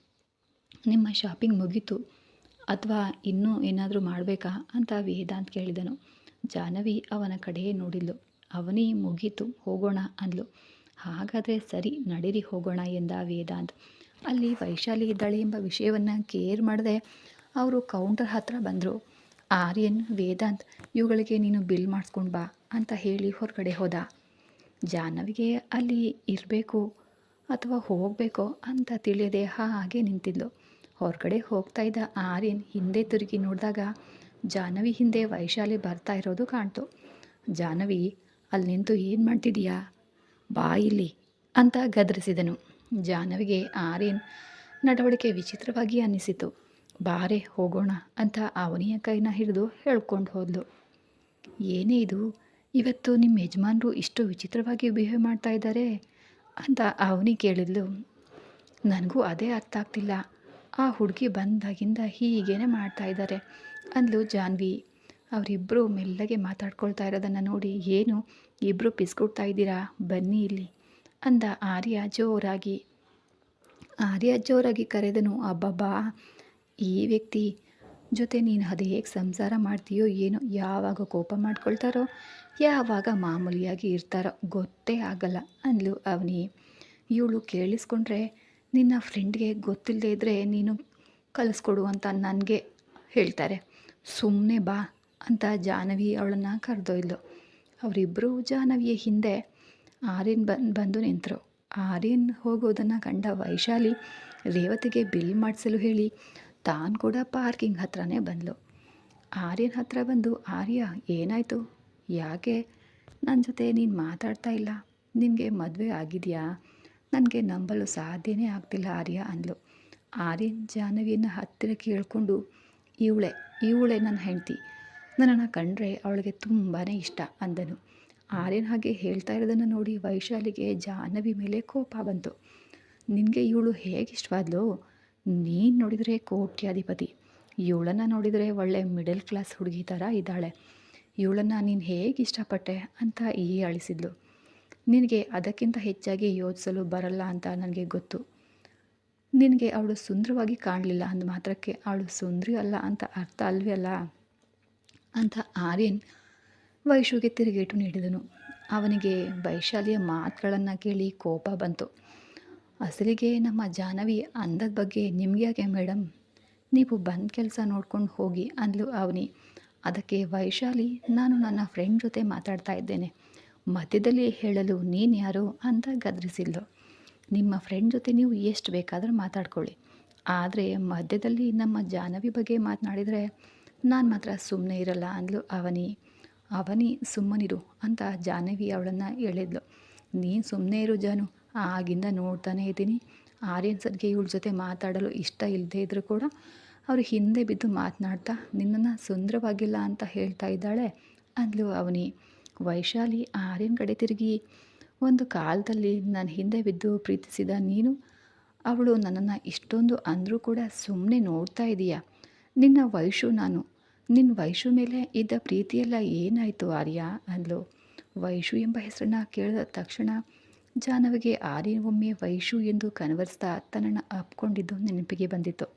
ನಿಮ್ಮ ಶಾಪಿಂಗ್ ಮುಗೀತು. ಅಥವಾ ಇನ್ನೂ ಏನಾದರೂ ಮಾಡಬೇಕಾ ಅಂತ ವೇದಾಂತ್ ಕೇಳಿದನು. ಜಾಹ್ನವಿ ಅವನ ಕಡೆಯೇ ನೋಡಿದ್ಲು. ಅವನೇ ಮುಗೀತು, ಹೋಗೋಣ ಅಂದ್ಲು. ಹಾಗಾದರೆ ಸರಿ, ನಡೀರಿ ಹೋಗೋಣ ಎಂದ ವೇದಾಂತ್. ಅಲ್ಲಿ ವೈಶಾಲಿ ಇದ್ದಾಳೆ ಎಂಬ ವಿಷಯವನ್ನು ಕೇರ್ ಮಾಡದೆ ಅವರು ಕೌಂಟರ್ ಹತ್ರ ಬಂದರು. ಆರ್ಯನ್, ವೇದಾಂತ್, ಇವುಗಳಿಗೆ ನೀನು ಬಿಲ್ ಮಾಡಿಸ್ಕೊಂಡು ಬಾ ಅಂತ ಹೇಳಿ ಹೊರಗಡೆ ಹೋದ. ಜಾಹ್ನವಿಗೆ ಅಲ್ಲಿ ಇರಬೇಕು ಅಥವಾ ಹೋಗಬೇಕೋ ಅಂತ ತಿಳಿಯದೆ ಹಾಗೆ ನಿಂತಿದ್ಲು. ಹೊರಗಡೆ ಹೋಗ್ತಾ ಇದ್ದ ಆರ್ಯನ್ ಹಿಂದೆ ತಿರುಗಿ ನೋಡಿದಾಗ ಜಾಹ್ನವಿ ಹಿಂದೆ ವೈಶಾಲಿ ಬರ್ತಾ ಇರೋದು ಕಾಣ್ತು. ಜಾಹ್ನವಿ ಅಲ್ಲಿ ನಿಂತು ಏನು ಮಾಡ್ತಿದೀಯಾ? ಬಾ ಇಲ್ಲಿ ಅಂತ ಗದರಿಸಿದನು. ಜಾಹ್ನವಿಗೆ ಆರ್ಯನ್ ನಡವಳಿಕೆ ವಿಚಿತ್ರವಾಗಿ ಅನ್ನಿಸಿತು. ಬಾರೆ, ಹೋಗೋಣ ಅಂತ ಅವನಿಯ ಕೈನ ಹಿಡಿದು ಹೇಳ್ಕೊಂಡು ಹೋದ್ಲು. ಏನೇ ಇದು? ಇವತ್ತು ನಿಮ್ಮ ಯಜಮಾನರು ಇಷ್ಟು ವಿಚಿತ್ರವಾಗಿ ಬಿಹೇವ್ ಮಾಡ್ತಾ ಇದ್ದಾರೆ ಅಂತ ಅವನಿ ಕೇಳಿದ್ಲು. ನನಗೂ ಅದೇ ಅರ್ಥ ಆಗ್ತಿಲ್ಲ. ಆ ಹುಡುಗಿ ಬಂದಾಗಿಂದ ಹೀಗೇನೆ ಮಾಡ್ತಾ ಇದ್ದಾರೆ. ಅಂದ್ಲು, ಜಾನ್ವಿ ಅವರಿಬ್ಬರು ಮೆಲ್ಲಗೆ ಮಾತಾಡ್ಕೊಳ್ತಾ ಇರೋದನ್ನು ನೋಡಿ ಏನು? ಇಬ್ಬರು ಪಿಸ್ಕೊಡ್ತಾ ಇದ್ದೀರಾ? ಬನ್ನಿ ಇಲ್ಲಿ. ಅಂದ ಆರ್ಯ ಜೋರಾಗಿ. ಆರ್ಯ ಜೋರಾಗಿ ಕರೆದನು, ಅಬ್ಬಬ್ಬಾ, ಈ ವ್ಯಕ್ತಿ ಜೊತೆ ನೀನು ಅದು ಹೇಗೆ ಸಂಸಾರ ಮಾಡ್ತೀಯೋ ಏನೋ, ಯಾವಾಗ ಕೋಪ ಮಾಡ್ಕೊಳ್ತಾರೋ, ಯಾವಾಗ ಮಾಮೂಲಿಯಾಗಿ ಇರ್ತಾರೋ ಗೊತ್ತೇ ಆಗಲ್ಲ. ಅಂದ್ಲು ಅವನಿ. ಇವಳು ಕೇಳಿಸ್ಕೊಂಡ್ರೆ ನಿನ್ನ ಫ್ರೆಂಡ್ಗೆ ಗೊತ್ತಿಲ್ಲದೆ ಇದ್ದರೆ ನೀನು ಕಲಿಸ್ಕೊಡು ಅಂತ ನನಗೆ ಹೇಳ್ತಾರೆ. ಸುಮ್ಮನೆ ಬಾ ಅಂತ ಜಾಹ್ನವಿ ಅವಳನ್ನು ಕರೆದೊಯ್ಲು. ಅವರಿಬ್ಬರು ಜಾಹ್ನವಿಯ ಹಿಂದೆ ಆರ್ಯನ್ ಬಂದು ಬಂದು ನಿಂತರು. ಆರ್ಯನ್ ಹೋಗೋದನ್ನು ಕಂಡ ವೈಶಾಲಿ ರೇವತಿಗೆ ಬಿಲ್ ಮಾಡಿಸಲು ಹೇಳಿ ತಾನು ಕೂಡ ಪಾರ್ಕಿಂಗ್ ಹತ್ರನೇ ಬಂದಳು ಆರ್ಯನ್ ಹತ್ರ ಬಂದು, ಆರ್ಯ, ಏನಾಯಿತು? ಯಾಕೆ? ನನ್ನ ಜೊತೆ ನೀನು ಮಾತಾಡ್ತಾ ಇಲ್ಲ. ನಿನಗೆ ಮದುವೆ ಆಗಿದೆಯಾ? ನನಗೆ ನಂಬಲು ಸಾಧ್ಯನೇ ಆಗ್ತಿಲ್ಲ ಆರ್ಯ ಅಂದ್ಲು. ಆರ್ಯನ್ ಜಾಹ್ನವಿಯನ್ನು ಹತ್ತಿರ ಕೇಳಿಕೊಂಡು ಇವಳೆ ಇವಳೆ ನನ್ನ ಹೆಂಡತಿ. ನನ್ನನ್ನು ಕಂಡ್ರೆ ಅವಳಿಗೆ ತುಂಬಾ ಇಷ್ಟ ಅಂದನು. ಆರ್ಯನ್ ಹಾಗೆ ಹೇಳ್ತಾ ಇರೋದನ್ನು ನೋಡಿ ವೈಶಾಲಿಗೆ ಜಾಹ್ನವಿ ಮೇಲೆ ಕೋಪ ಬಂತು. ನಿನಗೆ ಇವಳು ಹೇಗೆ ಇಷ್ಟವಾದ್ಲು? ನೀನು ನೋಡಿದರೆ ಕೋಟ್ಯಾಧಿಪತಿ. ಇವಳನ್ನು ನೋಡಿದರೆ ಒಳ್ಳೆ ಮಿಡಲ್ ಕ್ಲಾಸ್ ಹುಡುಗಿ ಥರ ಇದ್ದಾಳೆ. ಇವಳನ್ನು ನೀನು ಹೇಗೆ ಇಷ್ಟಪಟ್ಟೆ? ಅಂತ ಈ ಅಳಿಸಿದ್ಲು. ನಿನಗೆ ಅದಕ್ಕಿಂತ ಹೆಚ್ಚಾಗಿ ಯೋಚಿಸಲು ಬರಲ್ಲ ಅಂತ ನನಗೆ ಗೊತ್ತು. ನಿನಗೆ ಅವಳು ಸುಂದರವಾಗಿ ಕಾಣಲಿಲ್ಲ ಅಂದ ಮಾತ್ರಕ್ಕೆ ಅವಳು ಸುಂದರಿ ಅಲ್ಲ ಅಂತ ಅರ್ಥ ಅಲ್ವೇ ಅಲ್ಲ? ಅಂತ ಆರ್ಯನ್ ವೈಶುಗೆ ತಿರುಗೇಟು ನೀಡಿದನು. ಅವನಿಗೆ ವೈಶಾಲಿಯ ಮಾತುಗಳನ್ನು ಕೇಳಿ ಕೋಪ ಬಂತು. ಅಸಲಿಗೆ ನಮ್ಮ ಜಾನವಿ ಅಂದದ ಬಗ್ಗೆ ನಿಮ್ಗೆ ಯಾಕೆ ಮೇಡಮ್ ನೀವು ಬಂದ ಕೆಲಸ ನೋಡ್ಕೊಂಡು ಹೋಗಿ ಅಂದಲು ಅವನಿ. ಅದಕ್ಕೆ ವೈಶಾಲಿ, ನಾನು ನನ್ನ ಫ್ರೆಂಡ್ ಜೊತೆ ಮಾತಾಡ್ತಾ ಇದ್ದೇನೆ. ಮಧ್ಯದಲ್ಲಿ ಹೇಳಲು ನೀನು ಯಾರು ಅಂತ ಗದರಿಸಿದ್ಲು. ನಿಮ್ಮ ಫ್ರೆಂಡ್ ಜೊತೆ ನೀವು ಎಷ್ಟು ಬೇಕಾದರೂ ಮಾತಾಡ್ಕೊಳ್ಳಿ. ಆದರೆ ಮಧ್ಯದಲ್ಲಿ ನಮ್ಮ ಜಾಹ್ನವಿ ಬಗ್ಗೆ ಮಾತನಾಡಿದರೆ, ನಾನು ಮಾತ್ರ ಸುಮ್ಮನೆ ಇರಲ್ಲ ಅಂದ್ಲು ಅವನಿ. ಅವನಿ, ಸುಮ್ಮನಿರು ಅಂತ ಜಾನವಿ ಅವಳನ್ನು ಹೇಳಿದ್ಲು. ನೀನು ಸುಮ್ಮನೆ ಇರು ಜಾನು, ಆಗಿಂದ ನೋಡ್ತಾನೆ ಇದ್ದೀನಿ. ಆರ್ಯನ್ ಸರ್ಗೆ ಇವಳ ಜೊತೆ ಮಾತಾಡಲು ಇಷ್ಟ ಇಲ್ಲದೆ ಇದ್ದರೂ ಕೂಡ ಅವರು ಹಿಂದೆ ಬಿದ್ದು ಮಾತನಾಡ್ತಾ, ನಿನ್ನನ್ನು ಸುಂದರವಾಗಿಲ್ಲ ಅಂತ ಹೇಳ್ತಾ ಇದ್ದಾಳೆ ಅಂದ್ಲು ಅವನಿ. ವೈಶಾಲಿ ಆರ್ಯನ ಕಡೆ ತಿರುಗಿ, ಒಂದು ಕಾಲದಲ್ಲಿ ನನ್ನ ಹಿಂದೆ ಬಿದ್ದು ಪ್ರೀತಿಸಿದ ನೀನು, ಅವಳು ನನ್ನನ್ನು ಇಷ್ಟೊಂದು ಅಂದರೂ ಕೂಡ ಸುಮ್ಮನೆ ನೋಡ್ತಾ ಇದೀಯಾ? ನಿನ್ನ ವಯಸ್ಸು ನಾನು. ನಿನ್ನ ವಯಸ್ಸು ಮೇಲೆ ಇದ್ದ ಪ್ರೀತಿಯೆಲ್ಲ ಏನಾಯಿತು ಆರ್ಯ? ಅಂದಳು ವೈಶು ಎಂಬ ಹೆಸರನ್ನ ಕೇಳಿದ ತಕ್ಷಣ ಜಾನವಿಗೆ ಆರ್ಯ ಒಮ್ಮೆ ವೈಶು ಎಂದು ಕನವರಿಸ್ತಾ ತನ್ನನ್ನು ಅಪ್ಕೊಂಡಿದ್ದು ನೆನಪಿಗೆ ಬಂದಿತ್ತು.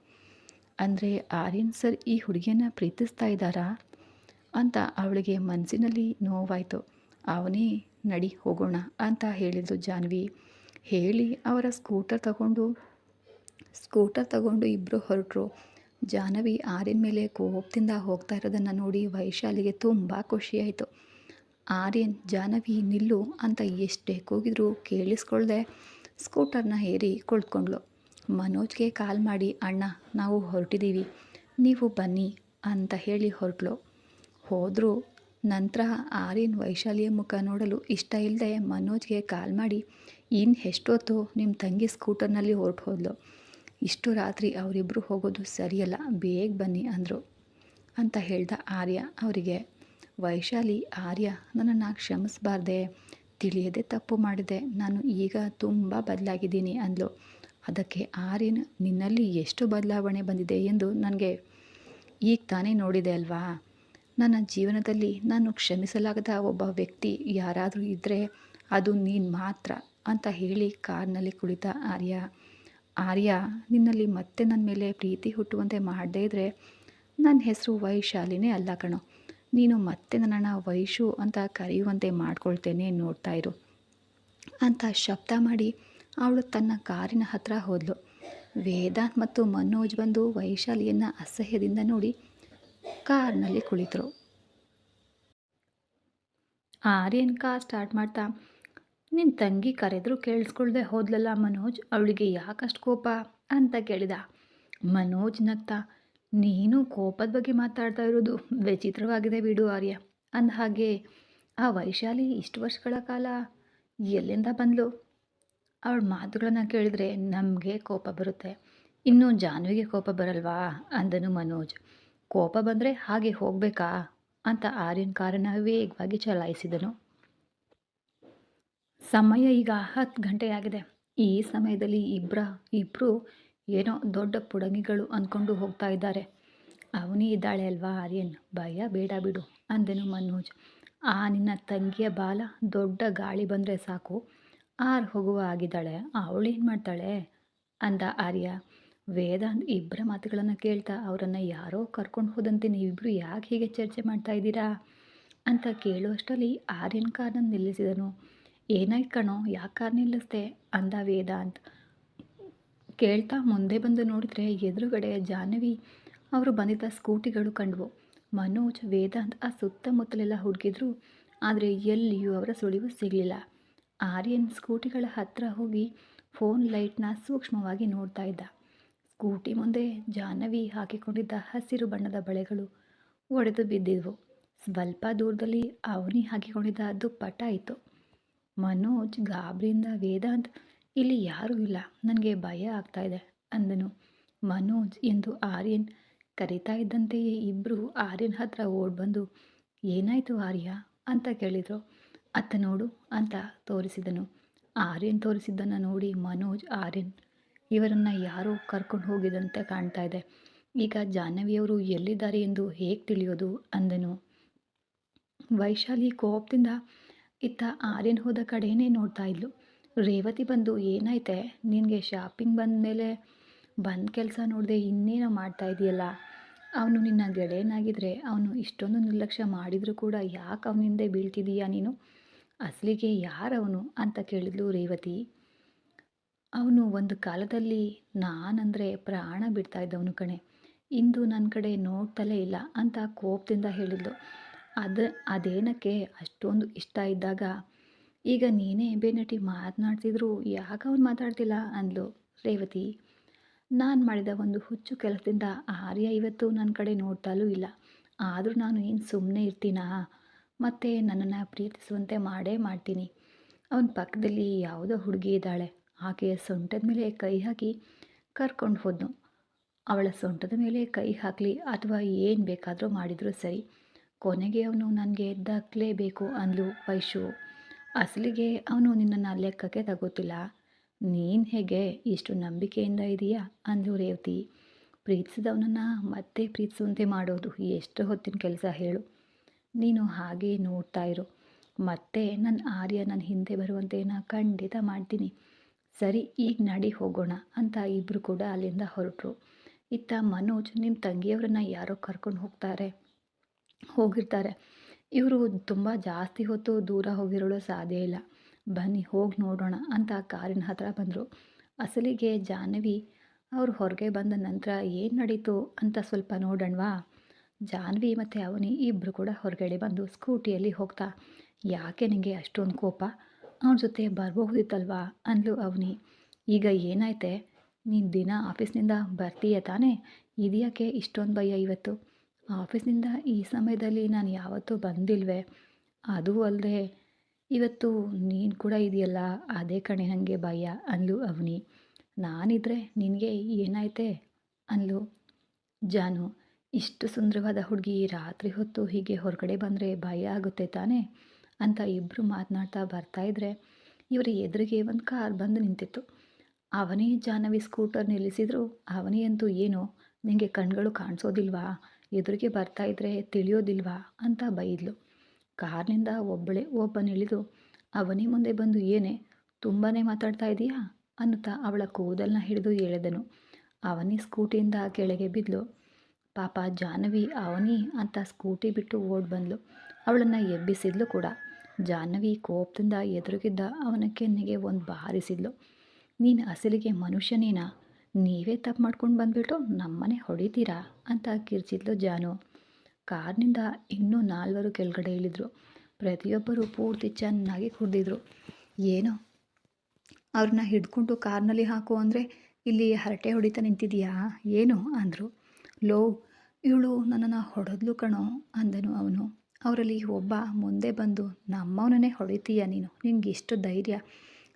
ಅಂದರೆ ಆರ್ಯನ್ ಸರ್ ಈ ಹುಡುಗಿಯನ್ನು ಪ್ರೀತಿಸ್ತಾ ಇದ್ದಾರಾ? ಅಂತ ಅವಳಿಗೆ ಮನಸ್ಸಿನಲ್ಲಿ ನೋವಾಯಿತು. ಅವನೇ, ನಡಿ ಹೋಗೋಣ ಅಂತ ಹೇಳಿದ್ರು ಜಾನ್ವಿ. ಹೇಳಿ ಅವರ ಸ್ಕೂಟರ್ ತಗೊಂಡು ಸ್ಕೂಟರ್ ತಗೊಂಡು ಇಬ್ಬರು ಹೊರಟರು. ಜಾಹ್ನವಿ ಆರ್ಯನ ಮೇಲೆ ಕೋಪದಿಂದ ಹೋಗ್ತಾ ಇರೋದನ್ನು ನೋಡಿ ವೈಶಾಲಿಗೆ ತುಂಬ ಖುಷಿಯಾಯಿತು. ಆರ್ಯನ್, ಜಾನವಿ ನಿಲ್ಲು ಅಂತ ಎಷ್ಟೇ ಕೂಗಿದ್ರು ಕೇಳಿಸ್ಕೊಳ್ದೆ ಸ್ಕೂಟರ್ನ ಏರಿ ಕುಳಿತ್ಕೊಂಡ್ಳು ಮನೋಜ್ಗೆ ಕಾಲ್ ಮಾಡಿ, ಅಣ್ಣ, ನಾವು ಹೊರಟಿದ್ದೀವಿ ನೀವು ಬನ್ನಿ ಅಂತ ಹೇಳಿ ಹೊರಟ್ಲು ಹೋದರೂ ನಂತರ ಆರ್ಯನ್ ವೈಶಾಲಿಯ ಮುಖ ನೋಡಲು ಇಷ್ಟ ಇಲ್ಲದೆ ಮನೋಜ್ಗೆ ಕಾಲ್ ಮಾಡಿ ಇನ್ನು ಎಷ್ಟೊತ್ತು ನಿಮ್ಮ ತಂಗಿ ಸ್ಕೂಟರ್ನಲ್ಲಿ ಹೊರಟು ಹೋದ್ಲು. ಇಷ್ಟು ರಾತ್ರಿ ಅವರಿಬ್ಬರು ಹೋಗೋದು ಸರಿಯಲ್ಲ, ಬೇಗ ಬನ್ನಿ ಅಂದರು. ಅಂತ ಹೇಳ್ದ ಆರ್ಯ ಅವರಿಗೆ. ವೈಶಾಲಿ, ಆರ್ಯ, ನನ್ನನ್ನು ಕ್ಷಮಿಸಬಾರ್ದೆ. ತಿಳಿಯದೆ ತಪ್ಪು ಮಾಡಿದೆ. ನಾನು ಈಗ ತುಂಬ ಬದಲಾಗಿದ್ದೀನಿ ಅಂದ್ಲು. ಅದಕ್ಕೆ ಆರ್ಯನ್, ನಿನ್ನಲ್ಲಿ ಎಷ್ಟು ಬದಲಾವಣೆ ಬಂದಿದೆ? ಎಂದು ನನಗೆ, ಈಗ ತಾನೇ ನೋಡಿದೆ ಅಲ್ವಾ? ನನ್ನ ಜೀವನದಲ್ಲಿ ನಾನು ಕ್ಷಮಿಸಲಾಗದ ಒಬ್ಬ ವ್ಯಕ್ತಿ ಯಾರಾದರೂ ಇದ್ದರೆ ಅದು ನೀನು ಮಾತ್ರ ಅಂತ ಹೇಳಿ ಕಾರ್ನಲ್ಲಿ ಕುಳಿತ ಆರ್ಯ. ಆರ್ಯ, ನಿನ್ನಲ್ಲಿ ಮತ್ತೆ ನನ್ನ ಮೇಲೆ ಪ್ರೀತಿ ಹುಟ್ಟುವಂತೆ ಮಾಡದೇ ಇದ್ದರೆ ನನ್ನ ಹೆಸರು ವೈಶಾಲಿನೇ ಅಲ್ಲ ಕಣೋ. ನೀನು ಮತ್ತೆ ನನ್ನನ್ನು ವೈಶು ಅಂತ ಕರೆಯುವಂತೆ ಮಾಡ್ಕೊಳ್ತೇನೆ ನೋಡ್ತಾ ಇರು ಅಂತ ಶಬ್ದ ಮಾಡಿ ಅವಳು ತನ್ನ ಕಾರಿನ ಹತ್ರ ಹೋದಳು ವೇದಾಂತ್ ಮತ್ತು ಮನೋಜ್ ಬಂದು ವೈಶಾಲಿಯನ್ನು ಅಸಹ್ಯದಿಂದ ನೋಡಿ ಕಾರ್ನಲ್ಲಿ ಕುಳಿತರು. ಆರ್ಯನ್ ಕಾರ್ ಸ್ಟಾರ್ಟ್ ಮಾಡ್ತಾ ನಿನ್ನ ತಂಗಿ ಕರೆದ್ರು ಕೇಳಿಸ್ಕೊಳ್ದೆ ಹೋದ್ಲಲ್ಲ ಮನೋಜ್, ಅವಳಿಗೆ ಯಾಕಷ್ಟು ಕೋಪ? ಅಂತ ಕೇಳಿದ. ಮನೋಜ್ ನಗ್ತ, ನೀನು ಕೋಪದ ಬಗ್ಗೆ ಮಾತಾಡ್ತಾ ಇರೋದು ವಿಚಿತ್ರವಾಗಿದೆ ಬಿಡು ಆರ್ಯ. ಅಂದ ಹಾಗೆ, ಆ ವೈಶಾಲಿ ಇಷ್ಟು ವರ್ಷಗಳ ಕಾಲ ಎಲ್ಲಿಂದ ಬಂದ್ಲು? ಅವಳ ಮಾತುಗಳನ್ನು ಕೇಳಿದರೆ ನಮಗೆ ಕೋಪ ಬರುತ್ತೆ. ಇನ್ನು ಜಾನ್ವಿಗೆ ಕೋಪ ಬರಲ್ವಾ? ಅಂದನು ಮನೋಜ್. ಕೋಪ ಬಂದರೆ ಹಾಗೆ ಹೋಗಬೇಕಾ? ಅಂತ ಆರ್ಯನ್ ಕಾರನ್ನು ವೇಗವಾಗಿ ಚಲಾಯಿಸಿದನು. ಸಮಯ ಈಗ ಹತ್ತು ಗಂಟೆಯಾಗಿದೆ. ಈ ಸಮಯದಲ್ಲಿ ಇಬ್ಬರ ಇಬ್ಬರು ಏನೋ ದೊಡ್ಡ ಪುಡಂಗಿಗಳು ಅಂದ್ಕೊಂಡು ಹೋಗ್ತಾ ಇದ್ದಾರೆ. ಅವನೇ ಇದ್ದಾಳೆ ಅಲ್ವಾ ಆರ್ಯನ್? ಭಯ, ಬೇಡ ಬಿಡು, ಅಂದೆನು ಮನೋಜ್. ಆ ನಿನ್ನ ತಂಗಿಯ ಬಾಲ ದೊಡ್ಡ ಗಾಳಿ ಬಂದರೆ ಸಾಕು. ಆರು ಹೋಗುವ ಆಗಿದ್ದಾಳೆ. ಅವಳೇನು ಮಾಡ್ತಾಳೆ? ಅಂದ ಆರ್ಯ. ವೇದಾಂತ್ ಇಬ್ಬರ ಮಾತುಗಳನ್ನು ಕೇಳ್ತಾ ಅವರನ್ನು ಯಾರೋ ಕರ್ಕೊಂಡು ಹೋದಂತೆ ನೀವಿಬ್ಬರು ಯಾಕೆ ಹೀಗೆ ಚರ್ಚೆ ಮಾಡ್ತಾ ಇದ್ದೀರಾ? ಅಂತ ಕೇಳುವಷ್ಟರಲ್ಲಿ ಆರ್ಯನ್ ಕಾರ್ನ ನಿಲ್ಲಿಸಿದನು. ಏನಾಯ್ತು ಕಣೋ, ಯಾಕೆ ಕಾರ್ ನಿಲ್ಲಿಸ್ದೆ? ಅಂದ ವೇದಾಂತ್ ಕೇಳ್ತಾ ಮುಂದೆ ಬಂದು ನೋಡಿದ್ರೆ ಎದುರುಗಡೆ ಜಾಹ್ನವಿ, ಅವರು ಬಂದಿದ್ದ ಸ್ಕೂಟಿಗಳು ಕಂಡವು. ಮನೋಜ್ ವೇದಾಂತ್ ಆ ಸುತ್ತಮುತ್ತಲೆಲ್ಲ ಹುಡುಗಿದ್ರು, ಆದರೆ ಎಲ್ಲಿಯೂ ಅವರ ಸುಳಿವು ಸಿಗಲಿಲ್ಲ. ಆರ್ಯನ್ ಸ್ಕೂಟಿಗಳ ಹತ್ತಿರ ಹೋಗಿ ಫೋನ್ ಲೈಟ್ನ ಸೂಕ್ಷ್ಮವಾಗಿ ನೋಡ್ತಾ ಇದ್ದ. ಸ್ಕೂಟಿ ಮುಂದೆ ಜಾಹ್ನವಿ ಹಾಕಿಕೊಂಡಿದ್ದ ಹಸಿರು ಬಣ್ಣದ ಬಳೆಗಳು ಒಡೆದು ಬಿದ್ದಿದ್ವು. ಸ್ವಲ್ಪ ದೂರದಲ್ಲಿ ಅವನಿ ಹಾಕಿಕೊಂಡಿದ್ದ ದುಪ್ಪಟ ಆಯಿತು ಮನೋಜ್ ಗಾಬರಿಯಿಂದ, ವೇದಾಂತ್, ಇಲ್ಲಿ ಯಾರೂ ಇಲ್ಲ. ನನಗೆ ಭಯ ಆಗ್ತಾ ಇದೆ, ಅಂದನು. ಮನೋಜ್ ಎಂದು ಆರ್ಯನ್ ಕರೀತಾ ಇದ್ದಂತೆಯೇ ಇಬ್ಬರು ಆರ್ಯನ್ ಹತ್ರ ಓಡ್ ಬಂದು ಏನಾಯಿತು ಆರ್ಯ? ಅಂತ ಕೇಳಿದರು. ಅತ್ತ ನೋಡು, ಅಂತ ತೋರಿಸಿದನು. ಆರ್ಯನ್ ತೋರಿಸಿದ್ದನ್ನು ನೋಡಿ ಮನೋಜ್ ಆರ್ಯನ್ ಇವರನ್ನು ಯಾರೋ ಕರ್ಕೊಂಡು ಹೋಗಿದಂತೆ ಕಾಣ್ತಾ ಇದೆ. ಈಗ ಜಾಹ್ನವಿಯವರು ಎಲ್ಲಿದ್ದಾರೆ ಎಂದು ಹೇಗೆ ತಿಳಿಯೋದು? ಅಂದನು. ವೈಶಾಲಿ ಕೋಪದಿಂದ, ಇತ್ತ ಆರ್ಯನ್ ಹೋದ ಕಡೆಯೇ ನೋಡ್ತಾ ಇದ್ಲು. ರೇವತಿ ಬಂದು, ಏನಾಯ್ತೆ? ನಿನಗೆ ಶಾಪಿಂಗ್ ಬಂದ ಮೇಲೆ ಬಂದ ಕೆಲಸ ನೋಡಿದೆ ಇನ್ನೇನೋ ಮಾಡ್ತಾ ಇದೆಯಲ್ಲ. ಅವನು ನಿನ್ನ ಗೆಳೆಯನಾಗಿದ್ದರೆ ಅವನು ಇಷ್ಟೊಂದು ನಿರ್ಲಕ್ಷ್ಯ ಮಾಡಿದರೂ ಕೂಡ ಯಾಕೆ ಅವನಿಂದೆ ಬೀಳ್ತಿದೀಯಾ ನೀನು? ಅಸಲಿಗೆ ಯಾರವನು ಅಂತ ಕೇಳಿದ್ಲು ರೇವತಿ. ಅವನು ಒಂದು ಕಾಲದಲ್ಲಿ ನಾನಂದರೆ ಪ್ರಾಣ ಬಿಡ್ತಾ ಇದ್ದವನು ಕಣೆ. ಇಂದು ನನ್ನ ಕಡೆ ನೋಡ್ತಲೇ ಇಲ್ಲ ಅಂತ ಕೋಪದಿಂದ ಹೇಳಿದ್ಲು ಅದು, ಅದೇನಕ್ಕೆ ಅಷ್ಟೊಂದು ಇಷ್ಟ ಇದ್ದಾಗ, ಈಗ ನೀನೇ ಬೇನಟಿ ಮಾತನಾಡ್ತಿದ್ರು, ಯಾಕೆ ಅವನು ಮಾತಾಡ್ತಿಲ್ಲ? ಅಂದ್ಲು ರೇವತಿ. ನಾನು ಮಾಡಿದ ಒಂದು ಹುಚ್ಚು ಕೆಲಸದಿಂದ ಆರ್ಯ ಇವತ್ತು ನನ್ನ ಕಡೆ ನೋಡ್ತಾಲೂ ಇಲ್ಲ. ಆದರೂ ನಾನು ಏನು ಸುಮ್ಮನೆ ಇರ್ತೀನಾ? ಮತ್ತು ನನ್ನನ್ನು ಪ್ರೀತಿಸುವಂತೆ ಮಾಡೇ ಮಾಡ್ತೀನಿ. ಅವನ ಪಕ್ಕದಲ್ಲಿ ಯಾವುದೋ ಹುಡುಗಿ ಇದ್ದಾಳೆ. ಆಕೆಯ ಸೊಂಟದ ಮೇಲೆ ಕೈ ಹಾಕಿ ಕರ್ಕೊಂಡು ಹೋದ್ನು. ಅವಳ ಸೊಂಟದ ಮೇಲೆ ಕೈ ಹಾಕಲಿ ಅಥವಾ ಏನು ಬೇಕಾದರೂ ಮಾಡಿದರೂ ಸರಿ. ಕೊನೆಗೆ ಅವನು ನನಗೆ ದಕ್ಕಲೇಬೇಕು ಅಂದ್ಲು ವೈಶು. ಅಸಲಿಗೆ ಅವನು ನಿನ್ನನ್ನು ಲೆಕ್ಕಕ್ಕೆ ತಗೋತಿಲ್ಲ. ನೀನು ಹೇಗೆ ಇಷ್ಟು ನಂಬಿಕೆಯಿಂದ ಇದೆಯಾ ಅಂದ್ಲು ರೇವತಿ. ಪ್ರೀತಿಸಿದವನನ್ನು ಮತ್ತೆ ಪ್ರೀತಿಸುವಂತೆ ಮಾಡೋದು ಎಷ್ಟು ಹೊತ್ತಿನ ಕೆಲಸ ಹೇಳು. ನೀನು ಹಾಗೆ ನೋಡ್ತಾ ಇರು. ಮತ್ತೆ ನನ್ನ ಆರ್ಯ ನನ್ನ ಹಿಂದೆ ಬರುವಂತೆ ನಾನು ಖಂಡಿತ ಮಾಡ್ತೀನಿ. ಸರಿ, ಈಗ ನಡಿ ಹೋಗೋಣ ಅಂತ ಇಬ್ಬರು ಕೂಡ ಅಲ್ಲಿಂದ ಹೊರಟರು. ಇತ್ತ ಮನೋಜ್ ನಿಮ್ಮ ತಂಗಿಯವ್ರನ್ನ ಯಾರೋ ಕರ್ಕೊಂಡು ಹೋಗ್ತಾರೆ, ಹೋಗಿರ್ತಾರೆ. ಇವರು ತುಂಬ ಜಾಸ್ತಿ ಹೊತ್ತು ದೂರ ಹೋಗಿರೋಳು ಸಾಧ್ಯ ಇಲ್ಲ. ಬನ್ನಿ, ಹೋಗಿ ನೋಡೋಣ ಅಂತ ಕಾರಿನ ಹತ್ರ ಬಂದರು. ಅಸಲಿಗೆ ಜಾಹ್ನವಿ ಅವರು ಹೊರಗೆ ಬಂದ ನಂತರ ಏನು ನಡೀತು ಅಂತ ಸ್ವಲ್ಪ ನೋಡೋಣವಾ? ಜಾಹ್ನವಿ ಮತ್ತು ಅವನಿ ಇಬ್ಬರು ಕೂಡ ಹೊರಗಡೆ ಬಂದು ಸ್ಕೂಟಿಯಲ್ಲಿ ಹೋಗ್ತಾ, ಯಾಕೆ ನಿಮಗೆ ಅಷ್ಟೊಂದು ಕೋಪ? ಅವ್ರ ಜೊತೆ ಬರಬಹುದಿತ್ತಲ್ವಾ? ಅಂದ್ಲು ಅವನಿ. ಈಗ ಏನಾಯ್ತೆ? ನೀನು ದಿನ ಆಫೀಸ್ನಿಂದ ಬರ್ತೀಯ ತಾನೇ? ಇದೆಯಾಕೆ ಇಷ್ಟೊಂದು ಭಯ ಇವತ್ತು? ಆಫೀಸ್ನಿಂದ ಈ ಸಮಯದಲ್ಲಿ ನಾನು ಯಾವತ್ತೂ ಬಂದಿಲ್ವೆ? ಅದೂ ಅಲ್ಲದೆ ಇವತ್ತು ನೀನು ಕೂಡ ಇದೆಯಲ್ಲ, ಅದೇ ಕಣೆ ನನಗೆ ಭಯ, ಅಂದ್ಲು ಅವನಿ. ನಾನಿದ್ರೆ ನಿನಗೆ ಏನಾಯ್ತೆ? ಅಂದ್ಲು ಜಾನು. ಇಷ್ಟು ಸುಂದರವಾದ ಹುಡುಗಿ ರಾತ್ರಿ ಹೊತ್ತು ಹೀಗೆ ಹೊರಗಡೆ ಬಂದರೆ ಭಯ ಆಗುತ್ತೆ ತಾನೇ? ಅಂತ ಇಬ್ಬರು ಮಾತನಾಡ್ತಾ ಬರ್ತಾಯಿದ್ರೆ ಇವರ ಎದುರಿಗೆ ಒಂದು ಕಾರ್ ಬಂದು ನಿಂತಿತ್ತು. ಅವನೇ ಜಾಹ್ನವಿ ಸ್ಕೂಟರ್ ನಿಲ್ಲಿಸಿದ್ರು. ಅವನಿಯಂತೂ ಏನು ನಿಮಗೆ ಕಣ್ಗಳು ಕಾಣಿಸೋದಿಲ್ವಾ? ಎದುರಿಗೆ ಬರ್ತಾ ಇದ್ರೆ ತಿಳಿಯೋದಿಲ್ವಾ? ಅಂತ ಬೈದ್ಲು. ಕಾರ್ನಿಂದ ಒಬ್ಬಳೆ ಒಬ್ಬನಿಳಿದು ಅವನಿ ಮುಂದೆ ಬಂದು, ಏನೇ ತುಂಬಾ ಮಾತಾಡ್ತಾ ಇದೀಯಾ? ಅನ್ನುತ್ತಾ ಅವಳ ಕೂದಲನ್ನ ಹಿಡಿದು ಎಳೆದನು. ಅವನಿ ಸ್ಕೂಟಿಯಿಂದ ಕೆಳಗೆ ಬಿದ್ಲು. ಪಾಪ ಜಾಹ್ನವಿ ಅವನಿ ಅಂತ ಸ್ಕೂಟಿ ಬಿಟ್ಟು ಓಡ್ ಬಂದ್ಲು. ಅವಳನ್ನು ಎಬ್ಬಿಸಿದ್ಲು ಕೂಡ. ಜಾಹ್ನವಿ ಕೋಪದಿಂದ ಎದುರುಗಿದ್ದ ಅವನ ಕೆನ್ನೆಗೆ ಒಂದು ಬಾರಿಸಿದ್ಲು ನೀನು ಅಸಲಿಗೆ ಮನುಷ್ಯನೇನ? ನೀವೇ ತಪ್ಪು ಮಾಡ್ಕೊಂಡು ಬಂದುಬಿಟ್ಟು ನಮ್ಮನೆ ಹೊಡಿತೀರಾ? ಅಂತ ಕಿರ್ಚಿದ್ಲು ಜಾನು. ಕಾರ್ನಿಂದ ಇನ್ನೂ ನಾಲ್ವರು ಕೆಳಗಡೆ ಇಳಿದ್ರು. ಪ್ರತಿಯೊಬ್ಬರು ಪೂರ್ತಿ ಚೆನ್ನಾಗಿ ಕುಡಿದಿದ್ರು. ಏನೋ? ಅವ್ರನ್ನ ಹಿಡ್ಕೊಂಡು ಕಾರ್ನಲ್ಲಿ ಹಾಕು ಅಂದರೆ ಇಲ್ಲಿ ಹರಟೆ ಹೊಡಿತಾ ನಿಂತಿದೆಯಾ? ಏನು? ಅಂದರು. ಲೋ, ಇವಳು ನನ್ನನ್ನು ಹೊಡೆದ್ಲು ಕಣೋ, ಅಂದನು ಅವನು. ಅವರಲ್ಲಿ ಒಬ್ಬ ಮುಂದೆ ಬಂದು, ನಮ್ಮವನನ್ನೇ ಹೊಡಿತೀಯ ನೀನು? ನಿಂಗೆ ಎಷ್ಟು ಧೈರ್ಯ?